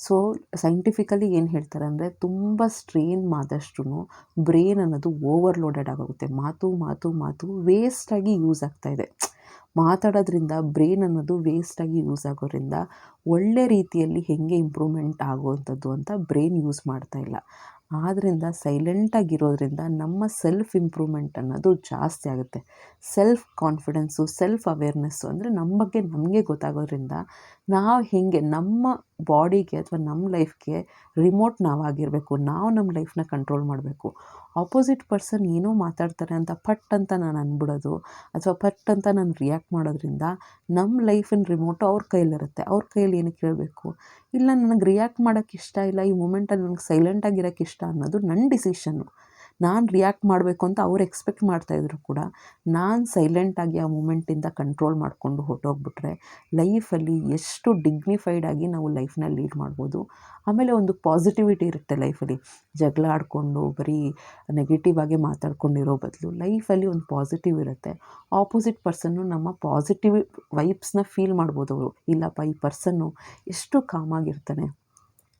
ಸೊ, ಸೈಂಟಿಫಿಕಲಿ ಏನು ಹೇಳ್ತಾರೆ ಅಂದರೆ ತುಂಬ ಸ್ಟ್ರೇನ್ ಆದಷ್ಟು ಬ್ರೈನ್ ಅನ್ನೋದು ಓವರ್ಲೋಡೆಡ್ ಆಗೋಗುತ್ತೆ. ಮಾತು ಮಾತು ಮಾತು ವೇಸ್ಟಾಗಿ ಯೂಸ್ ಆಗ್ತಾಯಿದೆ ಮಾತಾಡೋದ್ರಿಂದ ಬ್ರೈನ್ ಅನ್ನೋದು ವೇಸ್ಟಾಗಿ ಯೂಸ್ ಆಗೋದ್ರಿಂದ ಒಳ್ಳೆ ರೀತಿಯಲ್ಲಿ ಹೇಗೆ ಇಂಪ್ರೂವ್ಮೆಂಟ್ ಆಗುವಂಥದ್ದು ಅಂತ ಬ್ರೈನ್ ಯೂಸ್ ಮಾಡ್ತಾ ಇಲ್ಲ. ಆದ್ದರಿಂದ ಸೈಲೆಂಟಾಗಿರೋದ್ರಿಂದ ನಮ್ಮ ಸೆಲ್ಫ್ ಇಂಪ್ರೂವ್ಮೆಂಟ್ ಅನ್ನೋದು ಜಾಸ್ತಿ ಆಗುತ್ತೆ. ಸೆಲ್ಫ್ ಕಾನ್ಫಿಡೆನ್ಸು ಸೆಲ್ಫ್ ಅವೇರ್ನೆಸ್ಸು ಅಂದರೆ ನಮ್ಮ ಬಗ್ಗೆ ನಮಗೆ ಗೊತ್ತಾಗೋದ್ರಿಂದ ನಾವು ಹೀಗೆ ನಮ್ಮ ಬಾಡಿಗೆ ಅಥವಾ ನಮ್ಮ ಲೈಫ್ಗೆ ರಿಮೋಟ್ ನಾವಾಗಿರಬೇಕು, ನಾವು ನಮ್ಮ ಲೈಫ್ನ ಕಂಟ್ರೋಲ್ ಮಾಡಬೇಕು. ಆಪೋಸಿಟ್ ಪರ್ಸನ್ ಏನೋ ಮಾತಾಡ್ತಾರೆ ಅಂತ ಪಟ್ ಅಂತ ನಾನು ಅಂದ್ಬಿಡೋದು ಅಥವಾ ಪಟ್ ಅಂತ ನಾನು ರಿಯಾಕ್ಟ್ ಮಾಡೋದ್ರಿಂದ ನಮ್ಮ ಲೈಫಿನ ರಿಮೋಟು ಅವ್ರ ಕೈಲಿರುತ್ತೆ. ಅವ್ರ ಕೈಯಲ್ಲಿ ಏನು ಕೇಳಬೇಕು ಇಲ್ಲ, ನನಗೆ ರಿಯಾಕ್ಟ್ ಮಾಡೋಕ್ಕೆ ಇಷ್ಟ ಇಲ್ಲ, ಈ ಮೂಮೆಂಟಲ್ಲಿ ನನಗೆ ಸೈಲೆಂಟಾಗಿರೋಕ್ಕೆ ಇಷ್ಟ ಅನ್ನೋದು ನನ್ನ ಡಿಸಿಷನ್ನು ನಾನು ರಿಯಾಕ್ಟ್ ಮಾಡಬೇಕು ಅಂತ ಅವ್ರು ಎಕ್ಸ್ಪೆಕ್ಟ್ ಮಾಡ್ತಾಯಿದ್ರು ಕೂಡ, ನಾನು ಸೈಲೆಂಟಾಗಿ ಆ ಮೂಮೆಂಟಿಂದ ಕಂಟ್ರೋಲ್ ಮಾಡಿಕೊಂಡು ಹೊರಟೋಗ್ಬಿಟ್ರೆ ಲೈಫಲ್ಲಿ ಎಷ್ಟು ಡಿಗ್ನಿಫೈಡಾಗಿ ನಾವು ಲೈಫ್ನ ಲೀಡ್ ಮಾಡ್ಬೋದು. ಆಮೇಲೆ ಒಂದು ಪಾಸಿಟಿವಿಟಿ ಇರುತ್ತೆ ಲೈಫಲ್ಲಿ ಜಗಳ ಆಡಿಕೊಂಡು, ಬರೀ ನೆಗೆಟಿವ್ ಆಗಿ ಮಾತಾಡ್ಕೊಂಡಿರೋ ಬದಲು ಲೈಫಲ್ಲಿ ಒಂದು ಪಾಸಿಟಿವ್ ಇರುತ್ತೆ. ಆಪೋಸಿಟ್ ಪರ್ಸನ್ನು ನಮ್ಮ ಪಾಸಿಟಿವ್ ವೈಬ್ಸ್ನ ಫೀಲ್ ಮಾಡ್ಬೋದು. ಅವರು ಇಲ್ಲಪ್ಪ, ಈ ಪರ್ಸನ್ನು ಎಷ್ಟು ಕಾಮಾಗಿರ್ತಾನೆ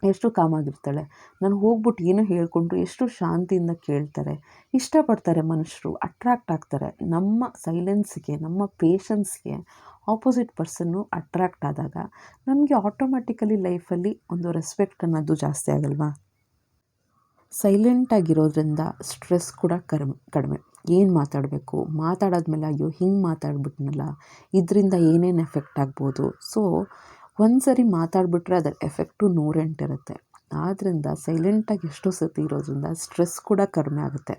ಎಷ್ಟು ಕಾಮಾಗಿರ್ತಾಳೆ ನಾನು ಹೋಗ್ಬಿಟ್ಟು ಏನೋ ಹೇಳಿಕೊಂಡ್ರು ಎಷ್ಟು ಶಾಂತಿಯಿಂದ ಕೇಳ್ತಾರೆ. ಇಷ್ಟಪಡ್ತಾರೆ ಮನುಷ್ಯರು ಅಟ್ರಾಕ್ಟ್ ಆಗ್ತಾರೆ. ನಮ್ಮ ಸೈಲೆನ್ಸ್ಗೆ ನಮ್ಮ ಪೇಷನ್ಸ್ಗೆ ಆಪೋಸಿಟ್ ಪರ್ಸನ್ನು ಅಟ್ರಾಕ್ಟ್ ಆದಾಗ ನಮಗೆ ಆಟೋಮ್ಯಾಟಿಕಲಿ ಲೈಫಲ್ಲಿ ಒಂದು ರೆಸ್ಪೆಕ್ಟ್ ಅನ್ನೋದು ಜಾಸ್ತಿ ಆಗಲ್ವಾ? ಸೈಲೆಂಟಾಗಿರೋದ್ರಿಂದ ಸ್ಟ್ರೆಸ್ ಕೂಡ ಕಡಿಮೆ ಕಡಿಮೆ. ಏನು ಮಾತಾಡಬೇಕು? ಮಾತಾಡಾದ್ಮೇಲೆ ಅಯ್ಯೋ, ಹಿಂಗೆ ಮಾತಾಡ್ಬಿಟ್ನಲ್ಲ. ಇದರಿಂದ ಏನೇನು ಎಫೆಕ್ಟ್ ಆಗ್ಬೋದು? ಸೊ ಒಂದು ಸರಿ ಮಾತಾಡಿಬಿಟ್ರೆ ಅದರ ಎಫೆಕ್ಟು ನೂರೆಂಟಿರುತ್ತೆ ಆದ್ದರಿಂದ ಸೈಲೆಂಟಾಗಿ ಎಷ್ಟೋ ಸತಿ ಇರೋದ್ರಿಂದ ಸ್ಟ್ರೆಸ್ ಕೂಡ ಕಡಿಮೆ ಆಗುತ್ತೆ.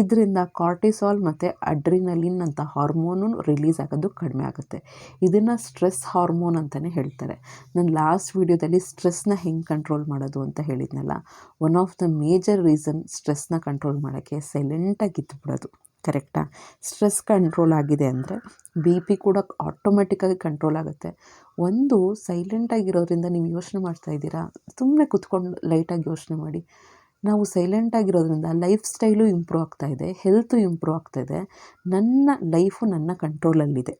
ಇದರಿಂದ ಕಾರ್ಟಿಸಾಲ್ ಮತ್ತು ಅಡ್ರಿನಲಿನ್ ಅಂತ ಹಾರ್ಮೋನು ರಿಲೀಸ್ ಆಗೋದು ಕಡಿಮೆ ಆಗುತ್ತೆ. ಇದನ್ನು ಸ್ಟ್ರೆಸ್ ಹಾರ್ಮೋನ್ ಅಂತಲೇ ಹೇಳ್ತಾರೆ. ನಾನು ಲಾಸ್ಟ್ ವೀಡಿಯೋದಲ್ಲಿ ಸ್ಟ್ರೆಸ್ನ ಹೆಂಗೆ ಕಂಟ್ರೋಲ್ ಮಾಡೋದು ಅಂತ ಹೇಳಿದ್ನಲ್ಲ, one of the major reason ಸ್ಟ್ರೆಸ್ನ control ಮಾಡೋಕ್ಕೆ ಸೈಲೆಂಟಾಗಿ ಇದ್ಬಿಡೋದು. ಕರೆಕ್ಟಾ? ಸ್ಟ್ರೆಸ್ ಕಂಟ್ರೋಲ್ ಆಗಿದೆ ಅಂದರೆ ಬಿ ಪಿ ಕೂಡ ಆಟೋಮೆಟಿಕ್ಕಾಗಿ ಕಂಟ್ರೋಲ್ ಆಗುತ್ತೆ. ಒಂದು ಸೈಲೆಂಟಾಗಿರೋದ್ರಿಂದ ನೀವು ಯೋಚನೆ ಮಾಡ್ತಾ ಇದ್ದೀರಾ? ಸುಮ್ಮನೆ ಕುತ್ಕೊಂಡು ಲೈಟಾಗಿ ಯೋಚನೆ ಮಾಡಿ. ನಾವು ಸೈಲೆಂಟಾಗಿರೋದ್ರಿಂದ ಲೈಫ್ ಸ್ಟೈಲು ಇಂಪ್ರೂವ್ ಆಗ್ತಾ ಇದೆ ಹೆಲ್ತು ಇಂಪ್ರೂವ್ ಆಗ್ತಾ ಇದೆ. ನನ್ನ ಲೈಫು ನನ್ನ ಕಂಟ್ರೋಲಲ್ಲಿದೆ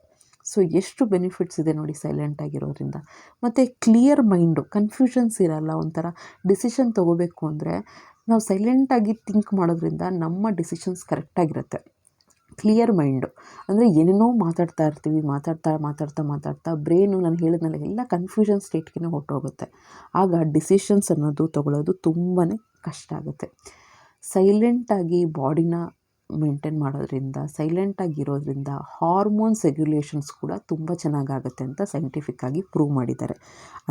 ಸೊ ಎಷ್ಟು ಬೆನಿಫಿಟ್ಸ್ ಇದೆ ನೋಡಿ ಸೈಲೆಂಟಾಗಿರೋದ್ರಿಂದ ಮತ್ತು ಕ್ಲಿಯರ್ ಮೈಂಡು ಕನ್ಫ್ಯೂಷನ್ಸ್ ಇರಲ್ಲ ಒಂಥರ. ಡಿಸಿಷನ್ ತೊಗೋಬೇಕು ಅಂದರೆ ನಾವು ಸೈಲೆಂಟಾಗಿ ಥಿಂಕ್ ಮಾಡೋದ್ರಿಂದ ನಮ್ಮ ಡಿಸಿಷನ್ಸ್ ಕರೆಕ್ಟಾಗಿರುತ್ತೆ ಕ್ಲಿಯರ್ ಮೈಂಡು ಅಂದರೆ ಏನೇನೋ ಮಾತಾಡ್ತಾ ಇರ್ತೀವಿ, ಮಾತಾಡ್ತಾ ಮಾತಾಡ್ತಾ ಮಾತಾಡ್ತಾ ಬ್ರೈನು ನಾನು ಹೇಳಿದ್ನಲ್ಲ ಎಲ್ಲ ಕನ್ಫ್ಯೂಷನ್ ಸ್ಟೇಟ್ಗೆ ಹೊರಟೋಗುತ್ತೆ. ಆಗ ಡಿಸಿಷನ್ಸ್ ಅನ್ನೋದು ತಗೊಳ್ಳೋದು ತುಂಬಾ ಕಷ್ಟ ಆಗುತ್ತೆ. ಸೈಲೆಂಟಾಗಿ ಬಾಡಿನ ಮೇಂಟೈನ್ ಮಾಡೋದ್ರಿಂದ ಸೈಲೆಂಟಾಗಿರೋದ್ರಿಂದ ಹಾರ್ಮೋನ್ಸ್ ರೆಗ್ಯುಲೇಷನ್ಸ್ ಕೂಡ ತುಂಬ ಚೆನ್ನಾಗಾಗುತ್ತೆ ಅಂತ ಸೈಂಟಿಫಿಕ್ಕಾಗಿ ಪ್ರೂವ್ ಮಾಡಿದ್ದಾರೆ.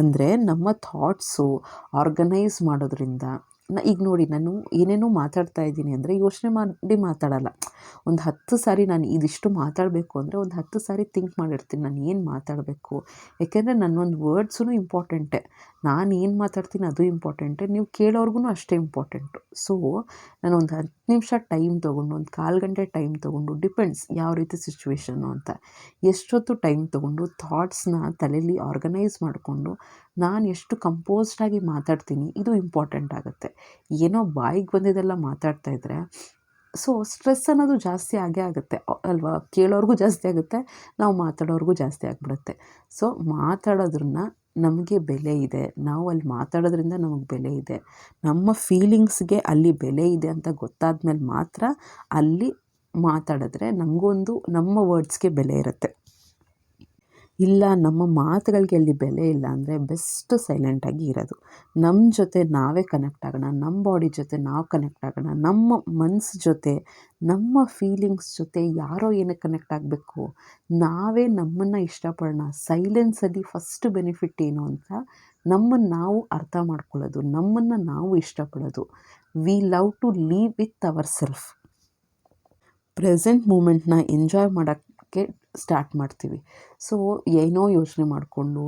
ಅಂದರೆ ನಮ್ಮ ಥಾಟ್ಸು ಆರ್ಗನೈಸ್ ಮಾಡೋದ್ರಿಂದ ಈಗ ನೋಡಿ ನಾನು ಏನೇನೋ ಮಾತಾಡ್ತಾ ಇದ್ದೀನಿ ಅಂದರೆ ಯೋಚನೆ ಮಾಡಿ ಮಾತಾಡಲ್ಲ. ಒಂದು ಹತ್ತು ಸಾರಿ ನಾನು ಇದಿಷ್ಟು ಮಾತಾಡಬೇಕು ಅಂದರೆ ಒಂದು ಹತ್ತು ಸಾರಿ ಥಿಂಕ್ ಮಾಡಿರ್ತೀನಿ ನಾನು ಏನು ಮಾತಾಡಬೇಕು. ಯಾಕೆಂದರೆ ನನ್ನೊಂದು ವರ್ಡ್ಸೂ ಇಂಪಾರ್ಟೆಂಟೇ ನಾನು ಏನು ಮಾತಾಡ್ತೀನಿ ಅದು ಇಂಪಾರ್ಟೆಂಟೆ ನೀವು ಕೇಳೋರ್ಗು ಅಷ್ಟೇ ಇಂಪಾರ್ಟೆಂಟು ಸೊ ನಾನು ಒಂದು ಹತ್ತು ನಿಮಿಷ ಟೈಮ್ ತೊಗೊಂಡು, ಒಂದು ಕಾಲು ಗಂಟೆ ಟೈಮ್ ತೊಗೊಂಡು ಡಿಪೆಂಡ್ಸ್ ಯಾವ ರೀತಿ ಸಿಚುವೇಶನ್ನು ಅಂತ. ಎಷ್ಟೊತ್ತು ಟೈಮ್ ತೊಗೊಂಡು ಥಾಟ್ಸ್ನ ತಲೆಯಲ್ಲಿ ಆರ್ಗನೈಸ್ ಮಾಡಿಕೊಂಡು, ನಾನು ಎಷ್ಟು ಕಂಪೋಸ್ಡಾಗಿ ಮಾತಾಡ್ತೀನಿ, ಇದು ಇಂಪಾರ್ಟೆಂಟ್ ಆಗುತ್ತೆ. ಏನೋ ಬಾಯಿಗೆ ಬಂದಿದ್ದೆಲ್ಲ ಮಾತಾಡ್ತಾ ಇದ್ದರೆ ಸೊ ಸ್ಟ್ರೆಸ್ ಅನ್ನೋದು ಜಾಸ್ತಿ ಆಗೇ ಆಗುತ್ತೆ. ಅಲ್ವಾ? ಕೇಳೋರ್ಗೂ ಜಾಸ್ತಿ ಆಗುತ್ತೆ, ನಾವು ಮಾತಾಡೋರ್ಗೂ ಜಾಸ್ತಿ ಆಗಿಬಿಡುತ್ತೆ. ಸೊ ಮಾತಾಡೋದ್ರನ್ನ ನಮಗೆ ಬೆಲೆ ಇದೆ. ನಾವು ಅಲ್ಲಿ ಮಾತಾಡೋದ್ರಿಂದ ನಮಗೆ ಬೆಲೆ ಇದೆ. ನಮ್ಮ ಫೀಲಿಂಗ್ಸ್ಗೆ ಅಲ್ಲಿ ಬೆಲೆ ಇದೆ ಅಂತ ಗೊತ್ತಾದ ಮೇಲೆ ಮಾತ್ರ ಅಲ್ಲಿ ಮಾತಾಡಿದ್ರೆ ನಮಗೊಂದು, ನಮ್ಮ ವರ್ಡ್ಸ್ಗೆ ಬೆಲೆ ಇರುತ್ತೆ. ಇಲ್ಲ, ನಮ್ಮ ಮಾತುಗಳಿಗೆ ಅಲ್ಲಿ ಬೆಲೆ ಇಲ್ಲ ಅಂದರೆ ಬೆಸ್ಟ್ ಸೈಲೆಂಟಾಗಿ ಇರೋದು. ನಮ್ಮ ಜೊತೆ ನಾವೇ ಕನೆಕ್ಟ್ ಆಗೋಣ ನಮ್ಮ ಬಾಡಿ ಜೊತೆ ನಾವು ಕನೆಕ್ಟ್ ಆಗೋಣ, ನಮ್ಮ ಮನ್ಸು ಜೊತೆ, ನಮ್ಮ ಫೀಲಿಂಗ್ಸ್ ಜೊತೆ ಯಾರೋ ಏನಕ್ಕೆ ಕನೆಕ್ಟ್ ಆಗಬೇಕು? ನಾವೇ ನಮ್ಮನ್ನು ಇಷ್ಟಪಡೋಣ. ಸೈಲೆನ್ಸಲ್ಲಿ ಫಸ್ಟ್ ಬೆನಿಫಿಟ್ ಏನು ಅಂತ ನಮ್ಮನ್ನು ನಾವು ಅರ್ಥ ಮಾಡ್ಕೊಳ್ಳೋದು, ನಮ್ಮನ್ನು ನಾವು ಇಷ್ಟಪಡೋದು. We love to live with our self present ಮೂಮೆಂಟ್ನ enjoy ಮಾಡೋಕ್ಕೆ ಸ್ಟಾರ್ಟ್ ಮಾಡ್ತೀವಿ. ಸೊ ಏನೋ ಯೋಚನೆ ಮಾಡಿಕೊಂಡು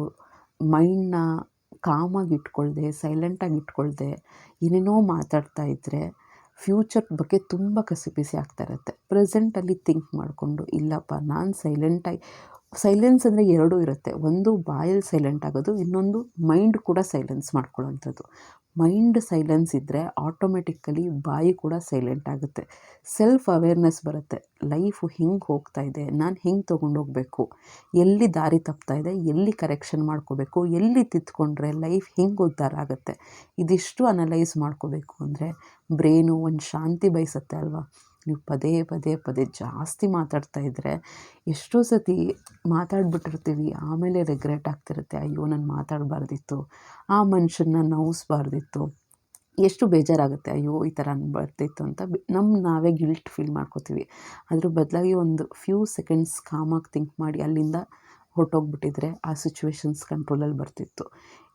ಮೈಂಡನ್ನ ಕಾಮಾಗಿ ಇಟ್ಕೊಳ್ದೆ ಸೈಲೆಂಟಾಗಿ ಇಟ್ಕೊಳ್ದೆ, ಏನೇನೋ ಮಾತಾಡ್ತಾ ಇದ್ದರೆ ಫ್ಯೂಚರ್ ಬಗ್ಗೆ ತುಂಬ ಕಸಿಪಿಸಿ ಆಗ್ತಾ ಇರುತ್ತೆ. ಪ್ರೆಸೆಂಟಲ್ಲಿ ಥಿಂಕ್ ಮಾಡಿಕೊಂಡು, ಇಲ್ಲಪ್ಪ, ನಾನು ಸೈಲೆಂಟಾಗಿ ಸೈಲೆನ್ಸ್ ಅಂದರೆ ಎರಡೂ ಇರುತ್ತೆ. ಒಂದು ಬಾಯಲ್ಲಿ ಸೈಲೆಂಟ್ ಆಗೋದು, ಇನ್ನೊಂದು ಮೈಂಡ್ ಕೂಡ ಸೈಲೆನ್ಸ್ ಮಾಡ್ಕೊಳ್ಳೋವಂಥದ್ದು. ಮೈಂಡ್ ಸೈಲೆನ್ಸ್ ಇದ್ದರೆ ಆಟೋಮೆಟಿಕ್ಕಲಿ ಬಾಯಿ ಕೂಡ ಸೈಲೆಂಟ್ ಆಗುತ್ತೆ. ಸೆಲ್ಫ್ ಅವೇರ್ನೆಸ್ ಬರುತ್ತೆ. ಲೈಫು ಹಿಂಗೆ ಹೋಗ್ತಾ ಇದೆ? ನಾನು ಹೆಂಗೆ ತೊಗೊಂಡೋಗ್ಬೇಕು ಎಲ್ಲಿ ದಾರಿ ತಪ್ತಾ ಇದೆ? ಎಲ್ಲಿ ಕರೆಕ್ಷನ್ ಮಾಡ್ಕೋಬೇಕು? ಎಲ್ಲಿ ತಿತ್ಕೊಂಡ್ರೆ ಲೈಫ್ ಹೆಂಗೆ ಉದ್ಧಾರ ಆಗುತ್ತೆ? ಇದಿಷ್ಟು ಅನಲೈಸ್ ಮಾಡ್ಕೋಬೇಕು ಅಂದರೆ ಬ್ರೇನು ಒಂದು ಶಾಂತಿ ಬಯಸುತ್ತೆ ಅಲ್ವಾ? ನೀವು ಪದೇ ಪದೇ ಪದೇ ಜಾಸ್ತಿ ಮಾತಾಡ್ತಾ ಇದ್ದರೆ ಎಷ್ಟೋ ಸತಿ ಮಾತಾಡ್ಬಿಟ್ಟಿರ್ತೀವಿ, ಆಮೇಲೆ ರಿಗ್ರೆಟ್ ಆಗ್ತಿರುತ್ತೆ, ಅಯ್ಯೋ, ನಾನು ಮಾತಾಡಬಾರ್ದಿತ್ತು, ಆ ಮನುಷ್ಯನ ನೋವಿಸ್ಬಾರ್ದಿತ್ತು, ಎಷ್ಟು ಬೇಜಾರಾಗುತ್ತೆ, ಅಯ್ಯೋ, ಈ ಥರ ಬರ್ತಿತ್ತು ಅಂತ ನಮ್ಮ ನಾವೇ ಗಿಲ್ಟ್ ಫೀಲ್ ಮಾಡ್ಕೋತೀವಿ. ಅದ್ರ ಬದಲಾಗಿ ಒಂದು ಫ್ಯೂ ಸೆಕೆಂಡ್ಸ್ ಕಾಮಾಗಿ ಥಿಂಕ್ ಮಾಡಿ ಅಲ್ಲಿಂದ ಹೊರಟೋಗ್ಬಿಟ್ಟಿದ್ರೆ ಆ ಸಿಚುವೇಶನ್ಸ್ ಕಂಟ್ರೋಲಲ್ಲಿ ಬರ್ತಿತ್ತು.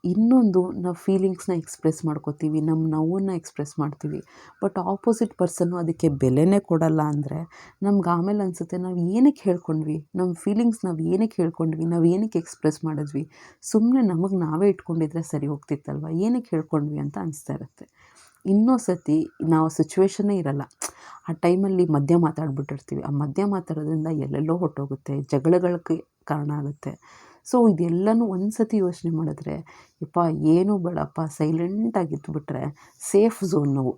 ಇನ್ನೊಂದು ನಾವು ಫೀಲಿಂಗ್ಸ್ನ ಎಕ್ಸ್ಪ್ರೆಸ್ ಮಾಡ್ಕೋತೀವಿ ನಮ್ಮ ನೋವನ್ನು ಎಕ್ಸ್ಪ್ರೆಸ್ ಮಾಡ್ತೀವಿ. ಬಟ್ ಆಪೋಸಿಟ್ ಪರ್ಸನ್ನು ಅದಕ್ಕೆ ಬೆಲೆನೇ ಕೊಡಲ್ಲ ಅಂದರೆ ನಮ್ಗೆ ಆಮೇಲೆ ಅನಿಸುತ್ತೆ ನಾವು ಏನಕ್ಕೆ ಹೇಳ್ಕೊಂಡ್ವಿ? ನಮ್ಮ ಫೀಲಿಂಗ್ಸ್ ನಾವು ಏನಕ್ಕೆ ಹೇಳ್ಕೊಂಡ್ವಿ? ನಾವು ಏನಕ್ಕೆ ಎಕ್ಸ್ಪ್ರೆಸ್ ಮಾಡಿದ್ವಿ? ಸುಮ್ಮನೆ ನಮಗೆ ನಾವೇ ಇಟ್ಕೊಂಡಿದ್ರೆ ಸರಿ ಹೋಗ್ತಿತ್ತಲ್ವ? ಏನಕ್ಕೆ ಹೇಳ್ಕೊಂಡ್ವಿ ಅಂತ ಅನಿಸ್ತಾ ಇರುತ್ತೆ. ಇನ್ನೊಂದು ಸತಿ ನಾವು ಸಿಚುವೇಶನ್ನೇ ಇರಲ್ಲ. ಆ ಟೈಮಲ್ಲಿ ಮಧ್ಯ ಮಾತಾಡ್ಬಿಟ್ಟಿರ್ತೀವಿ. ಆ ಮಧ್ಯ ಮಾತಾಡೋದ್ರಿಂದ ಎಲ್ಲೆಲ್ಲೋ ಹೊಟ್ಟೋಗುತ್ತೆ ಜಗಳಗಳಿಗೆ ಕಾರಣ ಆಗುತ್ತೆ. ಸೊ, ಇದೆಲ್ಲನೂ ಒಂದು ಸತಿ ಯೋಚನೆ ಮಾಡಿದ್ರೆ, ಯಪ್ಪ, ಏನೂ ಬೇಡಪ್ಪ ಸೈಲೆಂಟಾಗಿದ್ದುಬಿಟ್ರೆ ಸೇಫ್ ಝೋನ್ ನಾವು.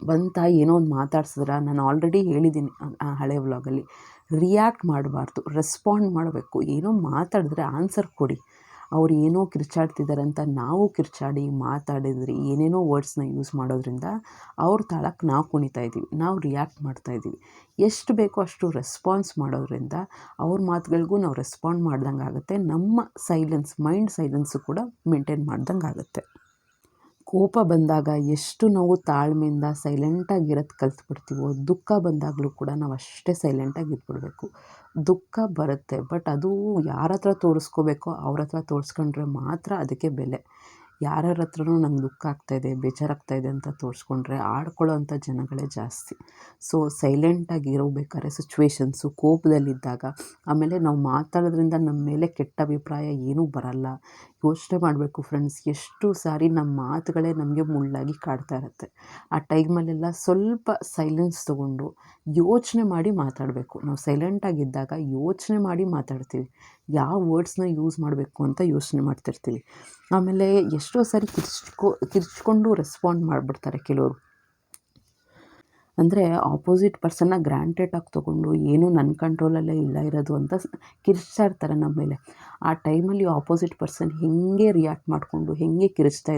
ಬಂತ ಏನೋ ಒಂದು ಮಾತಾಡ್ಸಿದ್ರೆ, ನಾನು ಆಲ್ರೆಡಿ ಹೇಳಿದ್ದೀನಿ ಆ ಹಳೆ ವ್ಲಾಗಲ್ಲಿ ರಿಯಾಕ್ಟ್ ಮಾಡಬಾರ್ದು ರೆಸ್ಪಾಂಡ್ ಮಾಡಬೇಕು. ಏನೋ ಮಾತಾಡಿದ್ರೆ ಆನ್ಸರ್ ಕೊಡಿ. ಅವ್ರು ಏನೋ ಕಿರ್ಚಾಡ್ತಿದ್ದಾರೆ ಅಂತ ನಾವು ಕಿರ್ಚಾಡಿ ಮಾತಾಡಿದ್ರಿ ಏನೇನೋ ವರ್ಡ್ಸ್ನ ಯೂಸ್ ಮಾಡೋದ್ರಿಂದ ಅವ್ರ ತಾಳಕ್ಕೆ ನಾವು ಕುಣಿತಾ ಇದ್ದೀವಿ, ನಾವು ರಿಯಾಕ್ಟ್ ಮಾಡ್ತಾ ಇದ್ದೀವಿ. ಎಷ್ಟು ಬೇಕೋ ಅಷ್ಟು ರೆಸ್ಪಾನ್ಸ್ ಮಾಡೋದ್ರಿಂದ ಅವ್ರ ಮಾತುಗಳಿಗೂ ನಾವು ರೆಸ್ಪಾಂಡ್ ಮಾಡ್ದಂಗೆ ಆಗುತ್ತೆ ನಮ್ಮ ಸೈಲೆನ್ಸ್, ಮೈಂಡ್ ಸೈಲೆನ್ಸು ಕೂಡ ಮೇಂಟೈನ್ ಮಾಡ್ದಂಗೆ ಆಗುತ್ತೆ ಕೋಪ ಬಂದಾಗ ಎಷ್ಟು ನಾವು ತಾಳ್ಮೆಯಿಂದ ಸೈಲೆಂಟಾಗಿರೋದು ಕಲ್ತ್ಬಿಡ್ತೀವೋ, ದುಃಖ ಬಂದಾಗಲೂ ಕೂಡ ನಾವು ಅಷ್ಟೇ ಸೈಲೆಂಟಾಗಿ ಇದ್ಬಿಡಬೇಕು. ದುಃಖ ಬರುತ್ತೆ ಬಟ್ ಅದು ಯಾರ ಹತ್ರ ತೋರಿಸ್ಕೋಬೇಕೋ ಅವ್ರ ಹತ್ರ ತೋರಿಸ್ಕೊಂಡ್ರೆ ಮಾತ್ರ ಅದಕ್ಕೆ ಬೆಲೆ. ಯಾರ್ಯಾರ ಹತ್ರನೂ ನಂಗೆ ದುಃಖ ಆಗ್ತಾಯಿದೆ ಬೇಜಾರಾಗ್ತಾಯಿದೆ ಅಂತ ತೋರಿಸ್ಕೊಂಡ್ರೆ ಆಡ್ಕೊಳ್ಳೋ ಅಂಥ ಜನಗಳೇ ಜಾಸ್ತಿ. ಸೊ ಸೈಲೆಂಟಾಗಿ ಇರಬೇಕಾದ್ರೆ ಸಿಚುವೇಶನ್ಸು ಕೋಪದಲ್ಲಿದ್ದಾಗ ಆಮೇಲೆ ನಾವು ಮಾತಾಡೋದ್ರಿಂದ ನಮ್ಮ ಮೇಲೆ ಕೆಟ್ಟ ಅಭಿಪ್ರಾಯ ಏನೂ ಬರಲ್ಲ. ಯೋಚನೆ ಮಾಡಬೇಕು ಫ್ರೆಂಡ್ಸ್ ಎಷ್ಟು ಸಾರಿ ನಮ್ಮ ಮಾತುಗಳೇ ನಮಗೆ ಮುಳ್ಳಾಗಿ ಕಾಡ್ತಾ ಇರುತ್ತೆ. ಆ ಟೈಮಲ್ಲೆಲ್ಲ ಸ್ವಲ್ಪ ಸೈಲೆನ್ಸ್ ತೊಗೊಂಡು ಯೋಚನೆ ಮಾಡಿ ಮಾತಾಡಬೇಕು. ನಾವು ಸೈಲೆಂಟಾಗಿದ್ದಾಗ ಯೋಚನೆ ಮಾಡಿ ಮಾತಾಡ್ತೀವಿ. ಯಾವ ವರ್ಡ್ಸ್ನ ಯೂಸ್ ಮಾಡಬೇಕು ಅಂತ ಯೋಚನೆ ಮಾಡ್ತಿರ್ತೀವಿ. ಆಮೇಲೆ ಎಷ್ಟೋ ಸಾರಿ ಕಿರ್ಚ್ಕೊ, ಕಿರ್ಚ್ಕೊಂಡು ರೆಸ್ಪಾಂಡ್ ಮಾಡಿಬಿಡ್ತಾರೆ ಕೆಲವರು. ಅಂದರೆ ಆಪೋಸಿಟ್ ಪರ್ಸನ್ನ ಗ್ರ್ಯಾಂಟೆಡಾಗಿ ತೊಗೊಂಡು ಏನೂ ನನ್ನ ಕಂಟ್ರೋಲಲ್ಲೇ ಇಲ್ಲ ಇರೋದು ಅಂತ ಕಿರಿಸ್ತಾ ಇರ್ತಾರೆ ನಮ್ಮ ಮೇಲೆ. ಆ ಟೈಮಲ್ಲಿ ಆಪೋಸಿಟ್ ಪರ್ಸನ್ ಹೇಗೆ ರಿಯಾಕ್ಟ್ ಮಾಡಿಕೊಂಡು, ಹೇಗೆ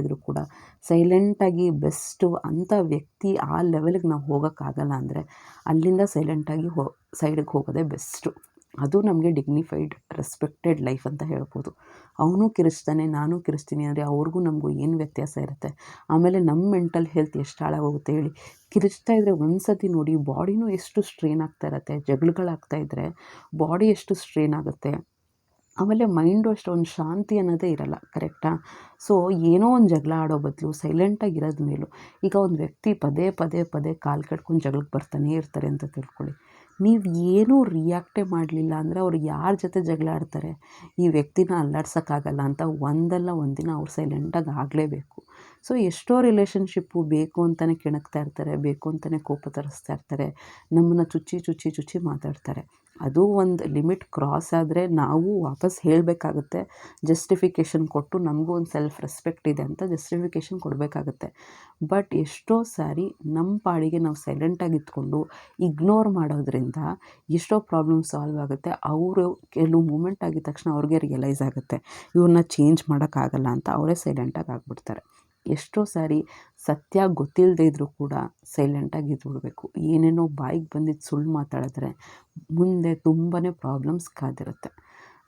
ಇದ್ರು ಕೂಡ ಸೈಲೆಂಟಾಗಿ ಬೆಸ್ಟು ಅಂಥ ವ್ಯಕ್ತಿ ಆ ಲೆವೆಲ್ಗೆ ನಾವು ಹೋಗೋಕ್ಕಾಗಲ್ಲ ಅಂದರೆ ಅಲ್ಲಿಂದ ಸೈಲೆಂಟಾಗಿ ಹೋ ಸೈಡಿಗೆ ಹೋಗೋದೇ ಬೆಸ್ಟು ಅದು ನಮಗೆ ಡಿಗ್ನಿಫೈಡ್ ರೆಸ್ಪೆಕ್ಟೆಡ್ ಲೈಫ್ ಅಂತ ಹೇಳ್ಬೋದು. ಅವನು ಕಿರಿಚ್ತಾನೆ, ನಾನು ಕಿರಿಸ್ತೀನಿ ಅಂದರೆ ಅವ್ರಿಗೂ ನಮಗೂ ಏನು ವ್ಯತ್ಯಾಸ ಇರುತ್ತೆ? ಆಮೇಲೆ ನಮ್ಮ ಮೆಂಟಲ್ ಹೆಲ್ತ್ ಎಷ್ಟು ಹಾಳಾಗೋಗುತ್ತೆ ಹೇಳಿ? ಕಿರಿಚ್ತಾ ಇದ್ದರೆ ಒಂದು ಸತಿ ನೋಡಿ ಬಾಡಿನೂ ಎಷ್ಟು ಸ್ಟ್ರೇನ್ ಆಗ್ತಾ ಇರುತ್ತೆ ಜಗಳಗಳಾಗ್ತಾ ಇದ್ದರೆ ಬಾಡಿ ಎಷ್ಟು ಸ್ಟ್ರೇನ್ ಆಗುತ್ತೆ? ಆಮೇಲೆ ಮೈಂಡು ಒಂದು ಶಾಂತಿ ಅನ್ನೋದೇ ಇರಲ್ಲ ಕರೆಕ್ಟಾ ಸೊ ಏನೋ ಒಂದು ಜಗಳ ಆಡೋ ಬದಲು ಸೈಲೆಂಟಾಗಿ ಇರೋದು ಮೇಲು ಈಗ ಒಂದು ವ್ಯಕ್ತಿ ಪದೇ ಪದೇ ಪದೇ ಕಾಲು ಕಟ್ಕೊಂಡು ಜಗಳಕ್ಕೆ ಬರ್ತಾನೆ ಇರ್ತಾರೆ ಅಂತ ತಿಳ್ಕೊಳ್ಳಿ. ನೀವು ಏನೂ ರಿಯಾಕ್ಟೇ ಮಾಡಲಿಲ್ಲ ಅಂದರೆ ಅವ್ರು ಯಾರ ಜೊತೆ ಜಗಳ ಆಡ್ತಾರೆ? ಈ ವ್ಯಕ್ತಿನ ಅಲ್ಲಾಡ್ಸೋಕ್ಕಾಗಲ್ಲ ಅಂತ ಒಂದಲ್ಲ ಒಂದಿನ ಅವ್ರು ಸೈಲೆಂಟಾಗಿ ಆಗಲೇಬೇಕು. ಸೊ ಎಷ್ಟೋ ರಿಲೇಷನ್ಶಿಪ್ಪು ಬೇಕು ಅಂತಲೇ ಕೆಣಕ್ತಾ ಇರ್ತಾರೆ, ಬೇಕು ಅಂತಲೇ ಕೋಪ ತರಿಸ್ತಾ ಇರ್ತಾರೆ, ನಮ್ಮನ್ನು ಚುಚ್ಚಿ ಚುಚ್ಚಿ ಚುಚ್ಚಿ ಮಾತಾಡ್ತಾರೆ. ಅದು ಒಂದು ಲಿಮಿಟ್ ಕ್ರಾಸ್ ಆದರೆ ನಾವು ವಾಪಸ್ ಹೇಳಬೇಕಾಗುತ್ತೆ. ಜಸ್ಟಿಫಿಕೇಷನ್ ಕೊಟ್ಟು ನಮಗೂ ಒಂದು ಸೆಲ್ಫ್ ರೆಸ್ಪೆಕ್ಟ್ ಇದೆ ಅಂತ ಜಸ್ಟಿಫಿಕೇಷನ್ ಕೊಡಬೇಕಾಗುತ್ತೆ. ಬಟ್ ಎಷ್ಟೋ ಸಾರಿ ನಮ್ಮ ಪಾಡಿಗೆ ನಾವು ಸೈಲೆಂಟಾಗಿ ಇದ್ಕೊಂಡು ಇಗ್ನೋರ್ ಮಾಡೋದ್ರಿಂದ ಎಷ್ಟೋ ಪ್ರಾಬ್ಲಮ್ ಸಾಲ್ವ್ ಆಗುತ್ತೆ. ಅವರು ಕೆಲವು ಮೂಮೆಂಟ್ ಆಗಿದ ತಕ್ಷಣ ಅವ್ರಿಗೆ ರಿಯಲೈಸ್ ಆಗುತ್ತೆ. ಇವ್ರನ್ನ ಚೇಂಜ್ ಮಾಡೋಕ್ಕಾಗಲ್ಲ ಅಂತ ಅವರೇ ಸೈಲೆಂಟಾಗಿ ಆಗಿಬಿಡ್ತಾರೆ. ಎಷ್ಟೋ ಸಾರಿ ಸತ್ಯ ಗೊತ್ತಿಲ್ಲದೆ ಇದ್ದರೂ ಕೂಡ ಸೈಲೆಂಟಾಗಿ ಇದ್ಬಿಡ್ಬೇಕು ಏನೇನೋ ಬಾಯಿಗೆ ಬಂದಿದ್ದು ಸುಳ್ಳು ಮಾತಾಡಿದ್ರೆ ಮುಂದೆ ತುಂಬಾ ಪ್ರಾಬ್ಲಮ್ಸ್ ಕಾದಿರುತ್ತೆ.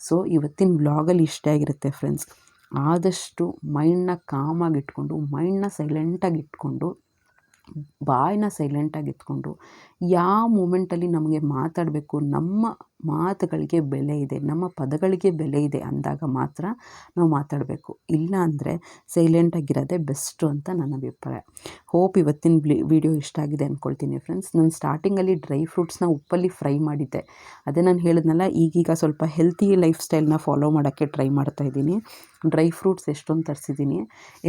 ಸೊ ಇವತ್ತಿನ ಬ್ಲಾಗಲ್ಲಿ ಇಷ್ಟೇ ಆಗಿರುತ್ತೆ ಫ್ರೆಂಡ್ಸ್ ಆದಷ್ಟು ಮೈಂಡನ್ನ ಕಾಮಾಗಿ ಇಟ್ಕೊಂಡು ಮೈಂಡನ್ನ ಸೈಲೆಂಟಾಗಿ ಇಟ್ಕೊಂಡು, ಬಾಯಿನ ಸೈಲೆಂಟಾಗಿ ಇಟ್ಕೊಂಡು ಯಾವ ಮೂಮೆಂಟಲ್ಲಿ ನಮಗೆ ಮಾತಾಡಬೇಕು, ನಮ್ಮ ಮಾತುಗಳಿಗೆ ಬೆಲೆ ಇದೆ, ನಮ್ಮ ಪದಗಳಿಗೆ ಬೆಲೆ ಇದೆ ಅಂದಾಗ ಮಾತ್ರ ನಾವು ಮಾತಾಡಬೇಕು. ಇಲ್ಲ ಅಂದರೆ ಸೈಲೆಂಟಾಗಿರೋದೇ ಬೆಸ್ಟು ಅಂತ ನನ್ನ ಅಭಿಪ್ರಾಯ. ಹೋಪ್ ಇವತ್ತಿನ ಬ್ಲಿ ವಿಡಿಯೋ ಇಷ್ಟ ಆಗಿದೆ ಅಂದ್ಕೊಳ್ತೀನಿ ಫ್ರೆಂಡ್ಸ್ ನಾನು ಸ್ಟಾರ್ಟಿಂಗಲ್ಲಿ ಡ್ರೈ ಫ್ರೂಟ್ಸ್ನ ಉಪ್ಪಲ್ಲಿ ಫ್ರೈ ಮಾಡಿದ್ದೆ. ಅದೇ ನಾನು ಹೇಳಿದ್ನಲ್ಲ, ಈಗೀಗ ಸ್ವಲ್ಪ ಹೆಲ್ತಿ ಲೈಫ್ ಸ್ಟೈಲ್ನ ಫಾಲೋ ಮಾಡೋಕ್ಕೆ ಟ್ರೈ ಮಾಡ್ತಾ ಇದ್ದೀನಿ. ಡ್ರೈ ಫ್ರೂಟ್ಸ್ ಎಷ್ಟೊಂದು ತರಿಸಿದ್ದೀನಿ.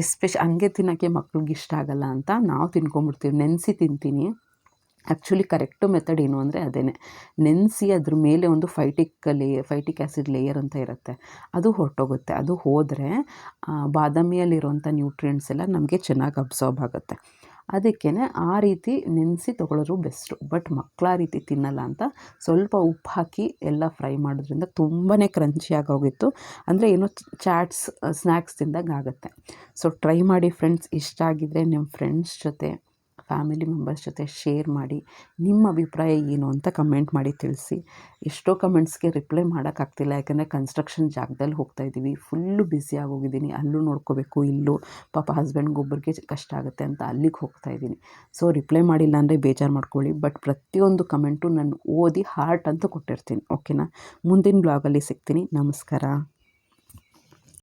ಎಸ್ಪೆಷ ಹಂಗೆ ತಿನ್ನೋಕ್ಕೆ ಮಕ್ಳಿಗೆ ಇಷ್ಟ ಆಗಲ್ಲ ಅಂತ ನಾವು ತಿನ್ಕೊಂಬಿಡ್ತೀವಿ ನೆನೆಸಿ ತಿಂತೀನಿ. ಆ್ಯಕ್ಚುಲಿ ಕರೆಕ್ಟು ಮೆಥಡ್ ಏನು ಅಂದರೆ ಅದೇ ನೆನೆಸಿ ಅದ್ರ ಮೇಲೆ ಒಂದು ಫೈಟಿಕ್ ಲೇ ಫೈಟಿಕ್ ಆ್ಯಸಿಡ್ ಲೇಯರ್ ಅಂತ ಇರುತ್ತೆ. ಅದು ಹೊರಟೋಗುತ್ತೆ. ಅದು ಹೋದರೆ ಬಾದಾಮಿಯಲ್ಲಿರುವಂಥ ನ್ಯೂಟ್ರಿಯೆಂಟ್ಸ್ ಎಲ್ಲ ನಮಗೆ ಚೆನ್ನಾಗಿ ಅಬ್ಸಾರ್ಬ್ ಆಗುತ್ತೆ. ಅದಕ್ಕೇ ಆ ರೀತಿ ನೆನೆಸಿ ತೊಗೊಳ್ಳೋರು ಬೆಸ್ಟು ಬಟ್ ಮಕ್ಕಳು ರೀತಿ ತಿನ್ನಲ್ಲ ಅಂತ ಸ್ವಲ್ಪ ಉಪ್ಪು ಹಾಕಿ ಎಲ್ಲ ಫ್ರೈ ಮಾಡೋದ್ರಿಂದ ತುಂಬಾ ಕ್ರಂಚಿಯಾಗಿ ಹೋಗಿತ್ತು ಅಂದರೆ ಏನೋ ಚಾಟ್ಸ್ ಸ್ನ್ಯಾಕ್ಸ್ ತಿಂದಾಗ ಆಗುತ್ತೆ. ಸೊ ಟ್ರೈ ಮಾಡಿ ಫ್ರೆಂಡ್ಸ್ ಇಷ್ಟ ಆಗಿದ್ದರೆ ನಿಮ್ಮ ಫ್ರೆಂಡ್ಸ್ ಜೊತೆ ಫ್ಯಾಮಿಲಿ ಮೆಂಬರ್ಸ್ ಜೊತೆ ಶೇರ್ ಮಾಡಿ ನಿಮ್ಮ ಅಭಿಪ್ರಾಯ ಏನು ಅಂತ ಕಮೆಂಟ್ ಮಾಡಿ ತಿಳಿಸಿ. ಎಷ್ಟೋ ಕಮೆಂಟ್ಸ್ಗೆ ರಿಪ್ಲೈ ಮಾಡೋಕ್ಕಾಗ್ತಿಲ್ಲ. ಯಾಕಂದರೆ ಕನ್ಸ್ಟ್ರಕ್ಷನ್ ಜಾಗದಲ್ಲಿ ಹೋಗ್ತಾ ಇದ್ದೀವಿ. ಫುಲ್ಲು ಬ್ಯುಸಿ ಆಗೋಗಿದ್ದೀನಿ. ಅಲ್ಲೂ ನೋಡ್ಕೋಬೇಕು, ಇಲ್ಲೂ. ಪಾಪ ಹಸ್ಬೆಂಡ್ಗೊಬ್ಬರಿಗೆ ಕಷ್ಟ ಆಗುತ್ತೆ ಅಂತ ಅಲ್ಲಿಗೆ ಹೋಗ್ತಾ ಇದ್ದೀನಿ. ಸೊ, ರಿಪ್ಲೈ ಮಾಡಿಲ್ಲ ಅಂದರೆ ಬೇಜಾರು ಮಾಡ್ಕೊಳ್ಳಿ. ಬಟ್ ಪ್ರತಿಯೊಂದು ಕಮೆಂಟು ನಾನು ಓದಿ ಹಾರ್ಟ್ ಅಂತ ಕೊಟ್ಟಿರ್ತೀನಿ. ಓಕೆನಾ? ಮುಂದಿನ ಬ್ಲಾಗಲ್ಲಿ ಸಿಗ್ತೀನಿ. ನಮಸ್ಕಾರ.